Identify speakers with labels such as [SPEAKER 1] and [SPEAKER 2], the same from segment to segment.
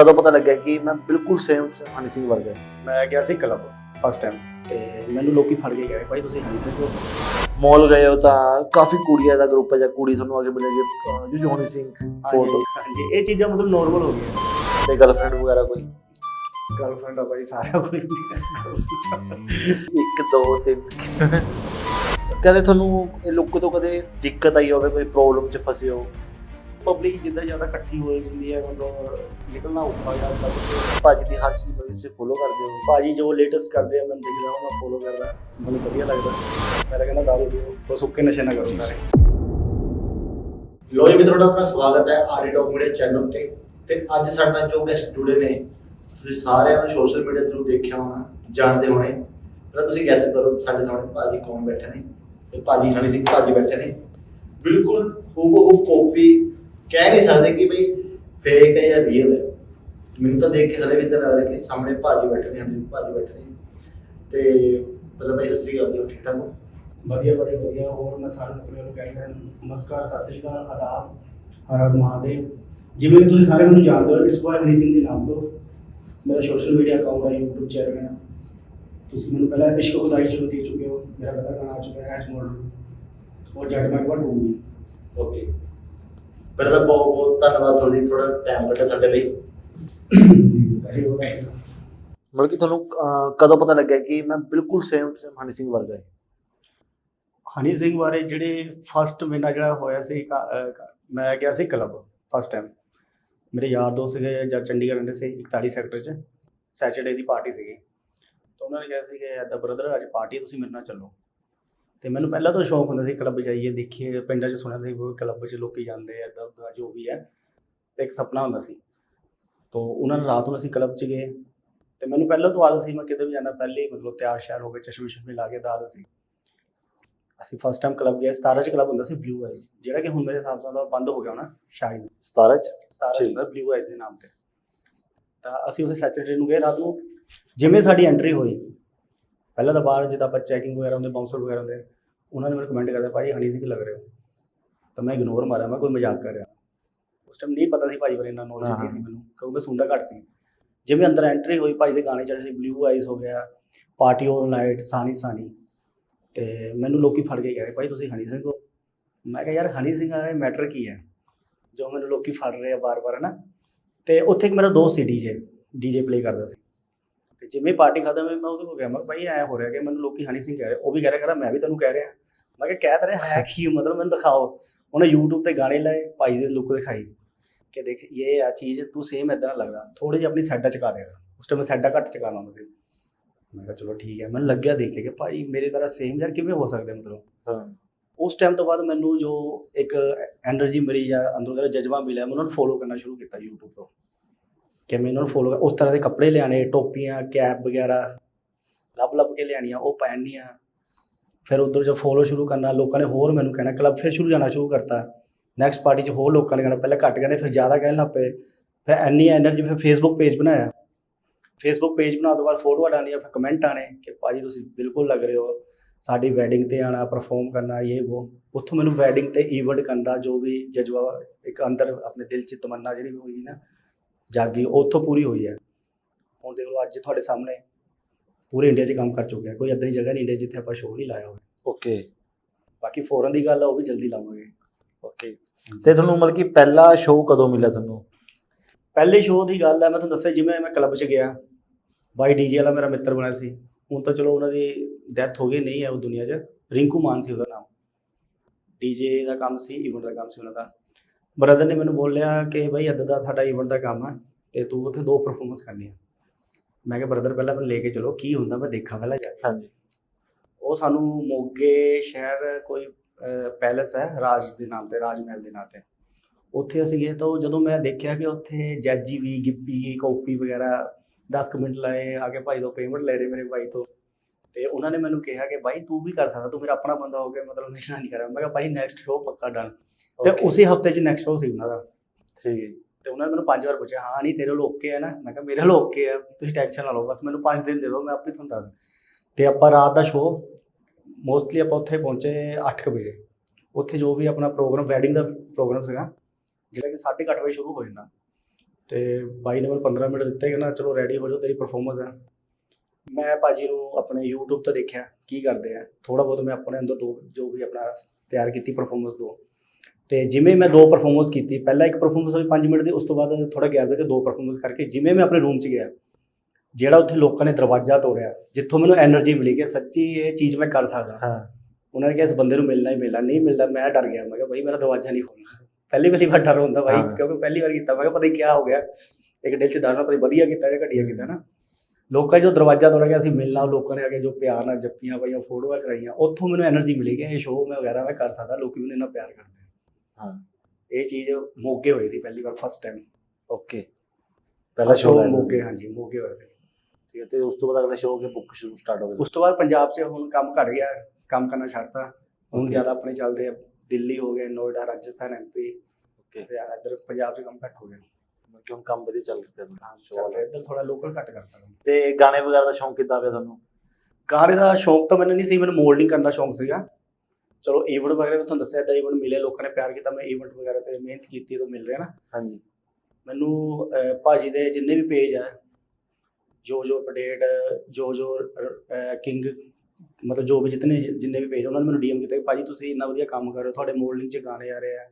[SPEAKER 1] ਕਦੋਂ ਪਤਾ ਲੱਗਿਆ ਕਿ ਮੈਂ ਬਿਲਕੁਲ ਸੇਮ ਹਨੀ ਸਿੰਘ ਵਰਗਾ
[SPEAKER 2] ਮੈਂ ਗਿਆ ਸੀ ਕਲੱਬ ਫਸਟ ਟਾਈਮ ਤੇ ਮੈਨੂੰ ਲੋਕੀ ਫੜ ਕੇ ਗਏ ਭਾਈ ਤੁਸੀਂ ਹਨੀ ਸਿੰਘ
[SPEAKER 1] ਮੌਲ ਗਏ ਹੋ ਤਾਂ ਕਾਫੀ ਕੁੜੀਆਂ ਦਾ ਗਰੁੱਪ ਹੈ ਜਾਂ ਕੁੜੀ ਤੁਹਾਨੂੰ ਆ ਕੇ ਮਿਲੇਗੀ ਜੁਜੂ ਹਨੀ ਸਿੰਘ ਫੋਟੋ
[SPEAKER 2] ਹਾਂਜੀ, ਇਹ ਚੀਜ਼ਾਂ ਮਤਲਬ ਨਾਰਮਲ ਹੋ ਗਈਆਂ।
[SPEAKER 1] ਤੇ ਗਰਲਫ੍ਰੈਂਡ ਵਗੈਰਾ ਕੋਈ?
[SPEAKER 2] ਗਰਲਫ੍ਰੈਂਡ ਆ ਭਾਈ ਕੋਲ ਹੁੰਦੀ
[SPEAKER 1] ਇੱਕ ਦੋ ਤਿੰਨ। ਕਦੇ ਤੁਹਾਨੂੰ ਇਹ ਲੁੱਕ ਤੋਂ ਕਦੇ ਦਿੱਕਤ ਆਈ ਹੋਵੇ ਕੋਈ ਪ੍ਰੋਬਲਮ 'ਚ ਫਸੇ ਹੋ?
[SPEAKER 2] ਪਬਲਿਕ ਜਿੱਦਾਂ ਜ਼ਿਆਦਾ ਇਕੱਠੀ ਹੋ ਜਾਂਦੀ ਹੈ, ਮਤਲਬ ਨਿਕਲਣਾ ਔਖਾ ਜਾਂਦਾ
[SPEAKER 1] ਭਾਜੀ ਦੀ ਹਰ ਚੀਜ਼ ਮੈਨੂੰ ਤੁਸੀਂ ਫੋਲੋ ਕਰਦੇ ਹੋ।
[SPEAKER 2] ਭਾਜੀ ਜੋ ਲੇਟੈਸਟ ਕਰਦੇ ਆ ਮੈਨੂੰ ਦਿਖਦਾ ਉਹ ਮੈਂ ਫੋਲੋ ਕਰਦਾ। ਮੈਨੂੰ ਵਧੀਆ ਲੱਗਦਾ। ਮੈਂ ਤਾਂ ਕਹਿੰਦਾ ਦਾਰੂ ਪੀਓ, ਬਸ ਸੁੱਕੇ ਨਸ਼ੇ ਨਾ ਕਰੋ ਸਾਰੇ।
[SPEAKER 1] ਲੋ ਜੀ ਮਿੱਤਰੋ ਆਪਣਾ ਸਵਾਗਤ ਹੈ ਆਰੀ ਟੌਕ ਮੀਡੀਆ ਚੈਨਲ ਤੇ। ਤੇ ਅੱਜ ਸਾਡਾ ਜੋ ਗੈਸਟ ਜੁੜੇ ਨੇ, ਤੁਸੀਂ ਸਾਰਿਆਂ ਨੂੰ ਸੋਸ਼ਲ ਮੀਡੀਆ ਥਰੂ ਦੇਖਿਆ ਹੋਣਾ, ਜਾਣਦੇ ਹੋਣੇ। ਪਹਿਲਾਂ ਤੁਸੀਂ ਗੈਸ ਕਰੋ ਸਾਡੇ ਸਾਹਮਣੇ ਭਾਜੀ ਕੌਣ ਬੈਠੇ ਨੇ। ਤੇ ਭਾਜੀ ਹਨੀ ਸਿੰਘ ਭਾਜੀ ਬੈਠੇ ਨੇ। ਬਿਲਕੁਲ ਹੂਬਹੂ ਕਾਪੀ ਕਹਿ ਨਹੀਂ ਸਕਦੇ ਕਿ ਬਈ ਫੇਕ ਹੈ ਜਾਂ ਰੀਅਲ ਹੈ। ਮੈਨੂੰ ਤਾਂ ਦੇਖ ਕੇ ਹਲੇ ਵੀ ਤਾਂ ਲੱਗ ਰਿਹਾ ਕਿ ਸਾਹਮਣੇ ਭਾਜੀ ਬੈਠੇ ਨੇ ਸਿੰਘ ਭਾਜੀ ਬੈਠੇ ਨੇ। ਤੇ ਪਹਿਲਾਂ ਭਾਈ ਸਤਿ ਸ੍ਰੀ ਅਕਾਲ ਜੀ ਠੀਕ ਠਾਕ ਹੋ?
[SPEAKER 2] ਵਧੀਆ ਵਧੀਆ ਵਧੀਆ। ਹੋਰ ਮੈਂ ਸਾਰੇ ਮਿੱਤਰਾਂ ਨੂੰ ਕਹਿ ਰਿਹਾ ਨਮਸਕਾਰ ਸਤਿ ਸ੍ਰੀ ਅਕਾਲ ਆਦਾਬ ਹਰ ਹਰ ਮਹਾਦੇਵ। ਜਿਵੇਂ ਕਿ ਤੁਸੀਂ ਸਾਰੇ ਮੈਨੂੰ ਜਾਣਦੇ ਹੋ ਇਸ ਵਾਰ ਹਰੀ ਸਿੰਘ ਦੇ ਨਾਮ ਤੋਂ ਮੇਰਾ ਸੋਸ਼ਲ ਮੀਡੀਆ ਅਕਾਊਂਟ ਹੈ YouTube ਚੈਨਲ ਹੈ ਤੁਸੀਂ ਮੈਨੂੰ ਪਹਿਲਾਂ ਇਸ਼ਕ ਖੁਦਾਈ ਚ ਦੇਖ ਚੁੱਕੇ ਹੋ ਮੇਰਾ ਪਹਿਲਾ ਗਾਣਾ ਆ ਚੁੱਕਾ ਹੈ ਐਸ ਮਾਡਲ ਔਰ ਜੱਟ ਮੈਂ ਕੋਲ ਡੂੰਗੀ
[SPEAKER 1] ਓਕੇ ਪਹਿਲਾਂ ਤਾਂ ਬਹੁਤ ਬਹੁਤ ਧੰਨਵਾਦ ਤੁਹਾਡੀ ਥੋੜਾ ਟਾਈਮ ਕੱਢਿਆ ਸਾਡੇ ਲਈ। ਮਤਲਬ ਕਿ ਤੁਹਾਨੂੰ ਅਹ, ਕਦੋਂ ਪਤਾ ਲੱਗਿਆ ਕਿ ਮੈਂ ਬਿਲਕੁਲ ਸੇਮ ਸੇਮ ਹਨੀ ਸਿੰਘ ਵਰਗਾ ਹੈ?
[SPEAKER 2] ਹਨੀ ਸਿੰਘ ਬਾਰੇ ਜਿਹੜੇ ਫਸਟ ਮਹੀਨਾ ਜਿਹੜਾ ਹੋਇਆ ਸੀ ਕ- ਅਹ ਕ- ਮੈਂ ਗਿਆ ਸੀ ਕਲੱਬ ਫਸਟ ਟਾਈਮ ਮੇਰੇ ਯਾਰ ਦੋਸਤ ਸੀਗੇ ਜਾਂ ਚੰਡੀਗੜ੍ਹ ਰਹਿੰਦੇ ਸੀ 41 ਸੈਕਟਰ 'ਚ। ਸੈਚਰਡੇ ਦੀ ਪਾਰਟੀ ਸੀਗੀ। ਤਾਂ ਉਹਨਾਂ ਨੇ ਕਿਹਾ ਸੀ ਕਿ ਐਦਾ ਬ੍ਰਦਰ ਅੱਜ ਪਾਰਟੀ ਤੁਸੀਂ ਮੇਰੇ ਨਾਲ ਚੱਲੋ। ਤੇ ਮੈਨੂੰ ਪਹਿਲਾਂ ਤੋਂ ਸ਼ੌਂਕ ਹੁੰਦਾ ਸੀ ਕਲੱਬ ਜਾਈਏ ਦੇਖੀਏ ਪਿੰਡਾਂ 'ਚ ਸੁਣਿਆ ਸੀ ਵੀ ਕਲੱਬ 'ਚ ਲੋਕੀ ਜਾਂਦੇ ਆ ਇੱਦਾਂ ਉੱਦਾਂ ਜੋ ਵੀ ਹੈ ਤੇ ਇੱਕ ਸੁਪਨਾ ਹੁੰਦਾ ਸੀ। ਤਾਂ ਉਹਨਾਂ ਨੇ ਰਾਤ ਨੂੰ ਅਸੀਂ ਕਲੱਬ 'ਚ ਗਏ ਤੇ ਮੈਨੂੰ ਪਹਿਲਾਂ ਤੋਂ ਆਦਤ ਸੀ ਮੈਂ ਕਿਤੇ ਵੀ ਜਾਣਾ ਪਹਿਲੇ ਮਤਲਬ ਤਿਆਰ ਸ਼ਿਆਰ ਹੋ ਕੇ ਚਸ਼ਮੇ ਸ਼ਸ਼ਮੇ ਲਾ ਕੇ ਆਦਤ ਸੀ। ਅਸੀਂ ਫਸਟ ਟਾਈਮ ਕਲੱਬ ਗਏ 17 ਚ ਕਲੱਬ ਹੁੰਦਾ ਸੀ ਬਲੂ ਆਈਜ਼ ਜਿਹੜਾ ਕਿ ਹੁਣ ਮੇਰੇ ਹਿਸਾਬ ਨਾਲ ਬੰਦ ਹੋ ਗਿਆ ਹੋਣਾ ਸ਼ਾਇਦ।
[SPEAKER 1] 17 ਚ?
[SPEAKER 2] 17
[SPEAKER 1] ਠੀਕ।
[SPEAKER 2] ਹੁੰਦਾ ਬਲੂ ਆਈਜ਼ ਦੇ ਨਾਮ ਤੇ। ਤਾਂ ਅਸੀਂ ਉਸੇ ਸੈਚਰਡੇ ਨੂੰ ਗਏ ਰਾਤ ਨੂੰ। ਜਿਵੇਂ ਸਾਡੀ ਐਂਟਰੀ ਹੋਈ ਪਹਿਲਾਂ ਤਾਂ ਬਾਹਰ ਜਿੱਦਾਂ ਆਪਾਂ ਚੈਕਿੰਗ ਵਗੈਰਾ ਹੁੰਦੇ ਬਾਉਂਸਰ ਵਗੈਰਾ ਹੁੰਦੇ, ਉਹਨਾਂ ਨੇ ਮੈਨੂੰ ਕਮੈਂਟ ਕਰਦਾ, ਭਾਈ ਹਨੀ ਸਿੰਘ ਲੱਗ ਰਹੇ ਹੋ? ਤਾਂ ਮੈਂ ਇਗਨੋਰ ਮਾਰਿਆ, ਮੈਂ ਕੋਈ ਮਜ਼ਾਕ ਕਰ ਰਿਹਾ। ਉਸ ਟਾਈਮ ਨਹੀਂ ਪਤਾ ਸੀ ਭਾਈ ਬਾਰੇ ਇੰਨਾ ਨੌਲੇਜ ਨਹੀਂ ਸੀ ਮੈਨੂੰ, ਕਿਉਂਕਿ ਮੈਂ ਸੁਣਦਾ ਘੱਟ ਸੀ। ਜਿਵੇਂ ਅੰਦਰ ਐਂਟਰੀ ਹੋਈ, ਭਾਈ ਦੇ ਗਾਣੇ ਚੱਲ ਰਹੇ ਸੀ ਬਲੂ ਆਈਜ਼ ਹੋ ਗਿਆ ਪਾਰਟੀ ਆਲ ਨਾਈਟ ਸਾਨੀ ਸਾਨੀ ਤੇ ਮੈਨੂੰ ਲੋਕੀ ਫੜ ਕੇ ਗਏ ਭਾਈ, ਤੁਸੀਂ ਹਨੀ ਸਿੰਘ ਹੋ? ਮੈਂ ਕਿਹਾ, ਯਾਰ ਹਨੀ ਸਿੰਘ ਆ ਮੈਟਰ ਕੀ ਹੈ? ਜੋ ਮੈਨੂੰ ਲੋਕੀ ਫੜ ਰਹੇ ਆ ਬਾਰ-ਬਾਰ ਹਨਾ। ਤੇ ਉੱਥੇ ਇੱਕ ਮੇਰਾ ਦੋਸਤ ਸੀ ਡੀਜੇ ਡੀਜੇ ਪਲੇ ਕਰਦਾ ਸੀ। ਤੇ ਜਿਵੇਂ ਪਾਰਟੀ ਖਤਮ ਹੋਈ ਮੈਂ ਉਹਦੇ ਕੋਲ ਗਿਆ ਮੈਂ ਭਾਈ ਐ ਹੋ ਰਿਹਾ ਕਿ ਮੈਨੂੰ ਲੋਕੀ ਹਨੀ ਸਿੰਘ ਕਹਿ ਰਹੇ ਉਹ ਵੀ ਕਹਿ ਰਿਹਾ ਕਹਿੰਦਾ ਮੈਂ ਵੀ ਤੈਨੂੰ ਕਹਿ ਰਿਹਾ। ਮੈਂ ਕਿਹਾ ਕਹਿ ਤਾਂ ਰਿਹਾ ਹੈ ਕੀ ਮਤਲਬ ਮੈਨੂੰ ਦਿਖਾਓ। ਉਹਨੇ YouTube ਤੇ ਗਾਣੇ ਲਾਏ ਭਾਈ ਦੇ ਲੁੱਕ ਦਿਖਾਈ। ਕਿ ਦੇਖ ਇਹ ਆ ਚੀਜ਼ ਤੂੰ ਸੇਮ ਇਦਾਂ ਲੱਗਦਾ। ਥੋੜੀ ਜਿਹੀ ਆਪਣੀ ਸਾਈਡਾਂ ਚਕਾ ਦੇਗਾ। ਉਸ ਟਾਈਮ ਸਾਈਡਾਂ ਘੱਟ ਚਕਾਣਾ ਹੁੰਦਾ ਸੀ ਮੈਂ ਕਿਹਾ ਚਲੋ ਠੀਕ ਹੈ ਮੈਨੂੰ ਲੱਗਿਆ ਦੇਖ ਕੇ ਕਿ ਭਾਈ ਮੇਰੇ ਤਰ੍ਹਾਂ ਸੇਮ ਯਾਰ ਕਿਵੇਂ ਹੋ ਸਕਦੇ ਮਤਲਬ।
[SPEAKER 1] ਹਾਂ।
[SPEAKER 2] ਉਸ ਟਾਈਮ ਤੋਂ ਬਾਅਦ ਮੈਨੂੰ ਜੋ ਇੱਕ એનર્ਜੀ ਮਿਲੀ ਜਾਂ ਅੰਦਰੋਂ ਦਾ ਜਜ਼ਬਾ ਮਿਲਿਆ ਮੈਂ ਉਹਨਾਂ ਨੂੰ ਫੋਲੋ ਕਰਨਾ ਸ਼ੁਰੂ ਕੀਤਾ YouTube ਤੋਂ। ਕਿ ਮੈਂ ਇਹਨਾਂ ਨੂੰ ਫੋਲੋ ਉਸ ਤਰ੍ਹਾਂ ਦੇ ਕੱਪੜੇ ਲਿਆਣੇ ਟੋਪੀਆਂ, ਕੈਪ ਵਗੈਰਾ, ਲੱਭ ਲੱਭ ਕੇ ਲਿਆਣੀਆਂ ਉਹ ਪਹਿਨਣੀਆਂ। ਫਿਰ ਉਧਰ ਜੋ ਫੋਲੋ ਸ਼ੁਰੂ ਕਰਨਾ, ਲੋਕਾਂ ਨੇ ਹੋਰ ਮੈਨੂੰ ਕਹਿਣਾ ਕਲੱਬ ਫਿਰ ਸ਼ੁਰੂ ਜਾਣਾ ਸ਼ੁਰੂ ਕਰਤਾ। ਨੈਕਸਟ ਪਾਰਟੀ 'ਚ ਹੋਰ ਲੋਕਾਂ ਨੇ ਕਹਿਣਾ, ਪਹਿਲਾਂ ਘੱਟ ਕਹਿੰਦੇ, ਫਿਰ ਜ਼ਿਆਦਾ ਕਹਿਣ ਲੱਗ ਪਏ। ਫਿਰ ਐਨੀ ਐਨਰਜੀ ਫਿਰ ਫੇਸਬੁੱਕ ਪੇਜ ਬਣਾਇਆ। ਫੇਸਬੁੱਕ ਪੇਜ ਬਣਾਉਣ ਤੋਂ ਬਾਅਦ ਫੋਟੋਆਂ ਆਣੀਆਂ ਫਿਰ ਕਮੈਂਟ ਆਣੇ ਕਿ ਭਾਜੀ ਤੁਸੀਂ ਬਿਲਕੁਲ ਲੱਗ ਰਹੇ ਹੋ। ਸਾਡੀ ਵੈਡਿੰਗ ਤੇ ਆਣਾ ਪਰਫਾਰਮ ਕਰਨਾ, ਇਹ ਉਹ ਉੱਥੋਂ ਮੈਨੂੰ ਵੈਡਿੰਗ ਤੇ ਈਵੈਂਟ ਕਰਨ ਦਾ ਜੋ ਵੀ ਜਜ਼ਬਾ, ਇੱਕ ਅੰਦਰ ਆਪਣੇ ਦਿਲ 'ਚ ਤਮੰਨਾ ਜਿਹੜੀ ਹੋਈ ਨਾ ਜਾਗੀ ਉੱਥੋਂ ਪੂਰੀ ਹੋਈ ਹੈ। ਹੁਣ ਦੇਖ ਲਓ ਅੱਜ ਤੁਹਾਡੇ ਸਾਹਮਣੇ ਪੂਰੇ ਇੰਡੀਆ 'ਚ ਕੰਮ ਕਰ ਚੁੱਕੇ ਹਾਂ। ਕੋਈ ਦੀ ਜਗ੍ਹਾ ਨਹੀਂ ਇੰਡੀਆ ਜਿੱਥੇ ਆਪਾਂ ਸ਼ੋਅ ਨਹੀਂ ਲਾਇਆ ਹੋਵੇ।
[SPEAKER 1] ਓਕੇ
[SPEAKER 2] ਬਾਕੀ ਫੋਰਨ ਦੀ ਗੱਲ ਆ ਉਹ ਵੀ ਜਲਦੀ ਲਾਵਾਂਗੇ।
[SPEAKER 1] ਓਕੇ ਤੇ ਤੁਹਾਨੂੰ ਮਤਲਬ ਕਿ ਪਹਿਲਾ ਸ਼ੋਅ ਕਦੋਂ ਮਿਲਿਆ ਤੁਹਾਨੂੰ?
[SPEAKER 2] ਪਹਿਲੇ ਸ਼ੋਅ ਦੀ ਗੱਲ ਹੈ ਮੈਂ ਤੁਹਾਨੂੰ ਦੱਸਿਆ ਜਿਵੇਂ ਮੈਂ ਕਲੱਬ 'ਚ ਗਿਆ ਬਾਈ ਡੀਜੇ ਵਾਲਾ ਮੇਰਾ ਮਿੱਤਰ ਬਣਿਆ ਸੀ। ਹੁਣ ਤਾਂ ਚਲੋ ਉਹਨਾਂ ਦੀ ਡੈਥ ਹੋ ਗਈ ਨਹੀਂ ਹੈ ਉਹ ਦੁਨੀਆ 'ਚ। ਰਿੰਕੂ ਮਾਨ ਸੀ ਉਹਦਾ ਨਾਮ। ਡੀਜੇ ਦਾ ਕੰਮ ਸੀ ਇਵੈਂਟ ਦਾ ਕੰਮ ਸੀ ਉਹਨਾਂ ਦਾ। ਬ੍ਰਦਰ ਨੇ ਮੈਨੂੰ ਬੋਲਿਆ ਕਿ ਭਾਈ ਅੱਧ ਦਾ ਸਾਡਾ ਇਵੈਂਟ ਦਾ ਕੰਮ ਹੈ ਤੇ ਤੂੰ ਉੱਥੇ ਦੋ ਪਰਫਾਰਮੈਂਸ ਕਰਨੀ ਹੈ ਮੈਂ ਕਿਹਾ ਬ੍ਰਦਰ ਪਹਿਲਾਂ ਮੈਨੂੰ ਲੈ ਕੇ ਚਲੋ ਕੀ ਹੁੰਦਾ? ਮੈਂ ਦੇਖਾਂ ਪਹਿਲਾਂ ਜਾ ਕੇ।
[SPEAKER 1] ਹਾਂਜੀ।
[SPEAKER 2] ਉਹ ਸਾਨੂੰ ਮੋਗੇ ਸ਼ਹਿਰ ਕੋਈ ਪੈਲਸ ਹੈ ਰਾਜ ਦੇ ਨਾਮ ਤੇ ਰਾਜ ਮਹਿਲ ਦੇ ਨਾਂ ਤੇ। ਉੱਥੇ ਅਸੀਂ ਗਏ ਤਾਂ ਉਹ ਜਦੋਂ ਮੈਂ ਦੇਖਿਆ ਕਿ ਉੱਥੇ ਜੈਜੀ ਵੀ ਗਿੱਪੀ ਕਾਪੀ ਵਗੈਰਾ 10 ਕੁ ਮਿੰਟ ਲਾਏ ਆ ਕੇ ਭਾਈ ਤੋਂ ਪੇਮੈਂਟ ਲੈ ਰਹੇ ਮੇਰੇ ਭਾਈ ਤੋਂ। ਤੇ ਉਹਨਾਂ ਨੇ ਮੈਨੂੰ ਕਿਹਾ ਕਿ ਭਾਈ ਤੂੰ ਵੀ ਕਰ ਸਕਦਾ ਤੂੰ ਮੇਰਾ ਆਪਣਾ ਬੰਦਾ ਹੋ ਕੇ ਮਤਲਬ ਮੇਰੇ ਨਾਲ ਨਹੀਂ ਕਰਾਂ ਮੈਂ ਕਿਹਾ ਭਾਈ ਨੈਕਸਟ ਸ਼ੋਅ ਪੱਕਾ ਡਨ ਤੇ ਉਸੇ ਹਫ਼ਤੇ 'ਚ ਨੈਕਸਟ ਸ਼ੋਅ ਸੀ ਉਹਨਾਂ ਦਾ।
[SPEAKER 1] ਠੀਕ ਹੈ ਜੀ।
[SPEAKER 2] ਤੇ ਉਹਨਾਂ ਨੇ ਮੈਨੂੰ ਪੰਜ ਵਾਰ ਪੁੱਛਿਆ ਹਾਂ ਨਹੀਂ ਤੇਰੇ ਲੋਕ ਓਕੇ ਹੈ ਨਾ। ਮੈਂ ਕਿਹਾ ਮੇਰੇ ਲੋਕ ਓਕੇ ਆ ਤੁਸੀਂ ਟੈਨਸ਼ਨ ਨਾ ਲਓ ਬਸ ਮੈਨੂੰ ਪੰਜ ਦਿਨ ਦੇ ਦਿਓ ਮੈਂ ਆਪੇ ਤੁਹਾਨੂੰ ਦੱਸ। ਤੇ ਆਪਾਂ ਰਾਤ ਦਾ ਸ਼ੋਅ ਮੋਸਟਲੀ ਆਪਾਂ ਉੱਥੇ ਪਹੁੰਚੇ 8:00 ਵਜੇ। ਉੱਥੇ ਜੋ ਵੀ ਆਪਣਾ ਪ੍ਰੋਗਰਾਮ ਵੈਡਿੰਗ ਦਾ ਪ੍ਰੋਗਰਾਮ ਸੀਗਾ ਜਿਹੜਾ ਕਿ 8:30 ਵਜੇ ਸ਼ੁਰੂ ਹੋ ਜਾਂਦਾ। ਤੇ ਬਾਈ ਨੇ ਮੈਨੂੰ 15 ਮਿੰਟ ਦਿੱਤੇ ਕਹਿੰਦਾ ਚਲੋ ਰੈਡੀ ਹੋ ਜਾਓ ਤੇਰੀ ਪਰਫਾਰਮੈਂਸ ਹੈ ਮੈਂ ਭਾਜੀ ਨੂੰ ਆਪਣੇ YouTube ਤੇ ਦੇਖਿਆ ਕੀ ਕਰਦੇ ਆ। ਥੋੜਾ ਬਹੁਤ ਮੈਂ ਆਪਣੇ ਅੰਦਰ ਦੋ ਜੋ ਵੀ ਆਪਣਾ ਤਿਆਰ ਕੀਤੀ ਪਰਫਾਰਮੈਂਸ ਦੋ। ਤੇ ਜਿਵੇਂ ਮੈਂ ਦੋ ਪਰਫਾਰਮੈਂਸ ਕੀਤੀ ਪਹਿਲਾਂ ਇੱਕ ਪਰਫਾਰਮੈਂਸ ਹੋਈ 5 ਮਿੰਟ ਦੀ ਉਸ ਤੋਂ ਬਾਅਦ ਥੋੜਾ ਗਿਆ ਕਿ ਦੋ ਪਰਫਾਰਮੈਂਸ ਕਰਕੇ ਜਿਵੇਂ ਮੈਂ ਆਪਣੇ ਰੂਮ 'ਚ ਗਿਆ ਜਿਹੜਾ ਉੱਥੇ ਲੋਕਾਂ ਨੇ ਦਰਵਾਜ਼ਾ ਤੋੜਿਆ ਜਿੱਥੋਂ ਮੈਨੂੰ એનર્ਜੀ ਮਿਲੀ ਕਿ ਸੱਚੀ ਇਹ ਚੀਜ਼ ਮੈਂ ਕਰ ਸਕਦਾ।
[SPEAKER 1] ਹਾਂ।
[SPEAKER 2] ਉਹਨਾਂ ਨੇ ਕਿਹਾ ਇਸ ਬੰਦੇ ਨੂੰ ਮਿਲਣਾ ਹੀ ਮਿਲਣਾ ਨਹੀਂ ਮਿਲਣਾ ਮੈਂ ਡਰ ਗਿਆ ਮੈਂ ਕਿਹਾ ਭਾਈ ਮੇਰਾ ਦਰਵਾਜ਼ਾ ਨਹੀਂ ਖੋਲਣਾ ਪਹਿਲੀ ਪਹਿਲੀ ਵਾਰ ਡਰ ਹੁੰਦਾ ਭਾਈ ਕਿਉਂਕਿ ਪਹਿਲੀ ਵਾਰ ਕੀਤਾ ਮੈਂ ਕਿਹਾ ਪਤਾ ਨਹੀਂ ਕੀ ਹੋ ਗਿਆ। ਇੱਕ ਦਿਲ 'ਚ ਡਰ ਨਾ ਪਤਾ ਵਧੀਆ ਕੀਤਾ ਜਾਂ ਘਟੀਆ ਕੀਤਾ ਨਾ। ਲੋਕਾਂ ਜੋ ਦਰਵਾਜ਼ਾ ਤੋੜਿਆ ਗਿਆ ਸੀ ਮਿਲਣਾ ਲੋਕਾਂ ਨੇ ਆ ਕੇ ਜੋ ਪਿਆਰ ਨਾਲ ਜੱਫੀਆਂ ਪਾਈਆਂ ਫੋਟੋਆਂ ਕਰਾਈਆਂ ਉੱਥੋਂ ਮੈਨੂੰ એનર્ਜੀ ਮਿਲੀ ਕਿ ਇਹ ਸ਼ੋਅ ਮੈਂ ਵਗੈਰਾ ਮੈਂ ਕਰ ਸਕਦਾ ਲੋਕੀ ਮੈਨੂੰ ਇੰਨਾ ਪਿਆਰ ਕਰਦੇ
[SPEAKER 1] ਹਾਂ।
[SPEAKER 2] ਇਹ ਚੀਜ਼ ਮੋਗੇ ਹੋਈ ਸੀ ਪਹਿਲੀ ਵਾਰ ਫਸਟ ਟਾਈਮ
[SPEAKER 1] ਓਕੇ ਪਹਿਲਾ ਸ਼ੋਅ ਲਾਇਆ
[SPEAKER 2] ਮੋਗੇ ਹਾਂਜੀ ਮੋਗੇ ਹੋਇਆ ਸੀ
[SPEAKER 1] ਠੀਕ ਹੈ ਤੇ ਉਸ ਤੋਂ ਬਾਅਦ ਅਗਲਾ ਸ਼ੋਅ ਕੇ ਬੁੱਕ ਸ਼ੁਰੂ ਸਟਾਰਟ ਹੋ ਗਿਆ?
[SPEAKER 2] ਉਸ ਤੋਂ ਬਾਅਦ ਪੰਜਾਬ 'ਚ ਹੁਣ ਕੰਮ ਘਟ ਗਿਆ ਕੰਮ ਕਰਨਾ ਛੱਡਤਾ। ਹੁਣ. ਜ਼ਿਆਦਾ ਆਪਣੇ ਚੱਲਦੇ ਆ ਦਿੱਲੀ ਹੋ ਗਏ ਨੋਇਡਾ ਰਾਜਸਥਾਨ ਐਮਪੀ
[SPEAKER 1] ਓਕੇ
[SPEAKER 2] ਹਰਿਆਣਾ ਇੱਧਰ ਪੰਜਾਬ 'ਚ ਕੰਮ ਘੱਟ ਹੋ ਗਿਆ।
[SPEAKER 1] ਕਿਉਂ ਕੰਮ ਵਧੀਆ ਚੱਲ ਰਿਹਾ
[SPEAKER 2] ਹਾਂ
[SPEAKER 1] ਸ਼ੋਅ
[SPEAKER 2] ਚੱਲ ਰਿਹਾ ਇੱਧਰ ਥੋੜਾ ਲੋਕਲ ਘੱਟ ਕਰਤਾ।
[SPEAKER 1] ਤੇ ਗਾਣੇ ਵਗੈਰਾ ਦਾ ਸ਼ੌਂਕ ਕਿੱਦਾਂ ਪਿਆ ਤੁਹਾਨੂੰ?
[SPEAKER 2] ਗਾਣੇ ਦਾ ਸ਼ੌਂਕ ਤਾਂ ਮੈਨੂੰ ਨਹੀਂ ਸੀ ਮੈਨੂੰ ਮੋਲਡਿੰਗ ਕਰਨ ਦਾ ਸ਼ੌਂਕ ਸੀਗਾ। ਚਲੋ ਈਵੈਂਟ ਵਗੈਰਾ ਮੈਂ ਤੁਹਾਨੂੰ ਦੱਸਿਆ ਤਾਂ ਈਵੈਂਟ ਮਿਲੇ ਲੋਕਾਂ ਨੇ ਪਿਆਰ ਕੀਤਾ ਮੈਂ ਈਵੈਂਟ ਵਗੈਰਾ ਤੇ ਮਿਹਨਤ ਕੀਤੀ ਤਾਂ ਮਿਲ ਰਿਹਾ ਨਾ।
[SPEAKER 1] ਹਾਂਜੀ।
[SPEAKER 2] ਮੈਨੂੰ ਭਾਜੀ ਦੇ ਜਿੰਨੇ ਵੀ ਪੇਜ ਆ ਜੋ ਜੋ ਅਪਡੇਟ ਜੋ ਜੋ ਕਿੰਗ ਮਤਲਬ ਜੋ ਵੀ ਜਿਤਨੇ ਜਿੰਨੇ ਵੀ ਪੇਜ ਉਹਨਾਂ ਨੇ ਮੈਨੂੰ ਡੀਐਮ ਕੀਤਾ ਕਿ ਭਾਜੀ ਤੁਸੀਂ ਇੰਨਾ ਵਧੀਆ ਕੰਮ ਕਰ ਰਹੇ ਹੋ ਤੁਹਾਡੇ ਮੋਡਲਿੰਗ 'ਚ ਗਾਣੇ ਆ ਰਹੇ ਆ।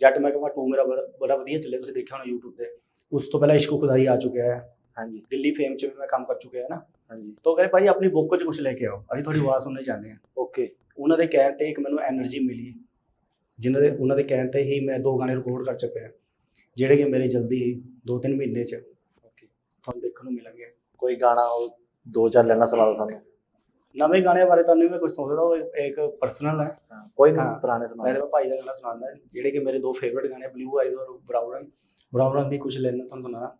[SPEAKER 2] ਜੱਟ ਮੈਂ ਕਹਾਂ ਟੂ ਮੇਰਾ ਬੜਾ ਵਧੀਆ ਚੱਲੇ ਤੁਸੀਂ ਦੇਖਿਆ ਹੋਣਾ YouTube ਤੇ। ਉਸ ਤੋਂ ਪਹਿਲਾਂ ਇਸ਼ਕ ਖੁਦਾਈ ਆ ਚੁੱਕਿਆ ਹੈ।
[SPEAKER 1] ਹਾਂਜੀ।
[SPEAKER 2] ਦਿੱਲੀ ਫੇਮ 'ਚ ਵੀ ਮੈਂ ਕੰਮ ਕਰ ਚੁੱਕਿਆ ਹੈ ਨਾ।
[SPEAKER 1] ਹਾਂਜੀ।
[SPEAKER 2] ਤਾਂ ਕਹਿੰਦੇ ਭਾਜੀ ਆਪਣੀ ਬੁੱਕ 'ਚ ਕੁਝ ਲੈ ਕੇ ਆਓ ਅਸੀਂ ਤੁਹਾਡੀ ਆਵਾਜ਼ ਸੁਣਨਾ ਚਾਹੁੰਦੇ ਹਾਂ।
[SPEAKER 1] ਓਕੇ
[SPEAKER 2] ਉਹਨਾਂ ਦੇ ਕਹਿਣ ਤੇ ਇੱਕ ਮੈਨੂੰ એનર્ਜੀ ਮਿਲੀ। ਜਿਨ੍ਹਾਂ ਦੇ ਉਹਨਾਂ ਦੇ ਕਹਿਣ ਤੇ ਹੀ ਮੈਂ ਦੋ ਗਾਣੇ ਰਿਕਾਰਡ ਕਰ ਚੁੱਕਿਆ ਜਿਹੜੇ ਕਿ ਮੇਰੇ ਜਲਦੀ ਹੀ 2-3 ਮਹੀਨੇ 'ਚ ਤੁਹਾਨੂੰ ਦੇਖਣ ਨੂੰ ਮਿਲਣਗੇ।
[SPEAKER 1] ਕੋਈ ਗਾਣਾ ਹੋ ਦੋ ਚਾਰ ਲੈਣਾ ਸੁਣਾ ਦਿਓ ਸਾਨੂੰ।
[SPEAKER 2] ਨਵੇਂ ਗਾਣੇ ਬਾਰੇ ਤੁਹਾਨੂੰ ਵੀ ਮੈਂ ਕੁਝ ਸੋਚਦਾ ਉਹ ਇੱਕ ਪਰਸਨਲ ਹੈ।
[SPEAKER 1] ਕੋਈ ਨਹੀਂ ਪੁਰਾਣੇ ਸੁਣਾ
[SPEAKER 2] ਮੈਂ ਭਾਈ ਦਾ ਗਾਣਾ ਸੁਣਾਉਂਦਾ ਜਿਹੜੇ ਕਿ ਮੇਰੇ ਦੋ ਫੇਵਰਿਟ ਗਾਣੇ ਬਲੂ ਆਈਜ਼ ਔਰ ਬਰਾਊਨ ਬਰਾਊਨ ਰੰਗ ਦੀ ਕੁਝ ਲੈਣਾ ਤੁਹਾਨੂੰ ਸੁਣਾਦਾ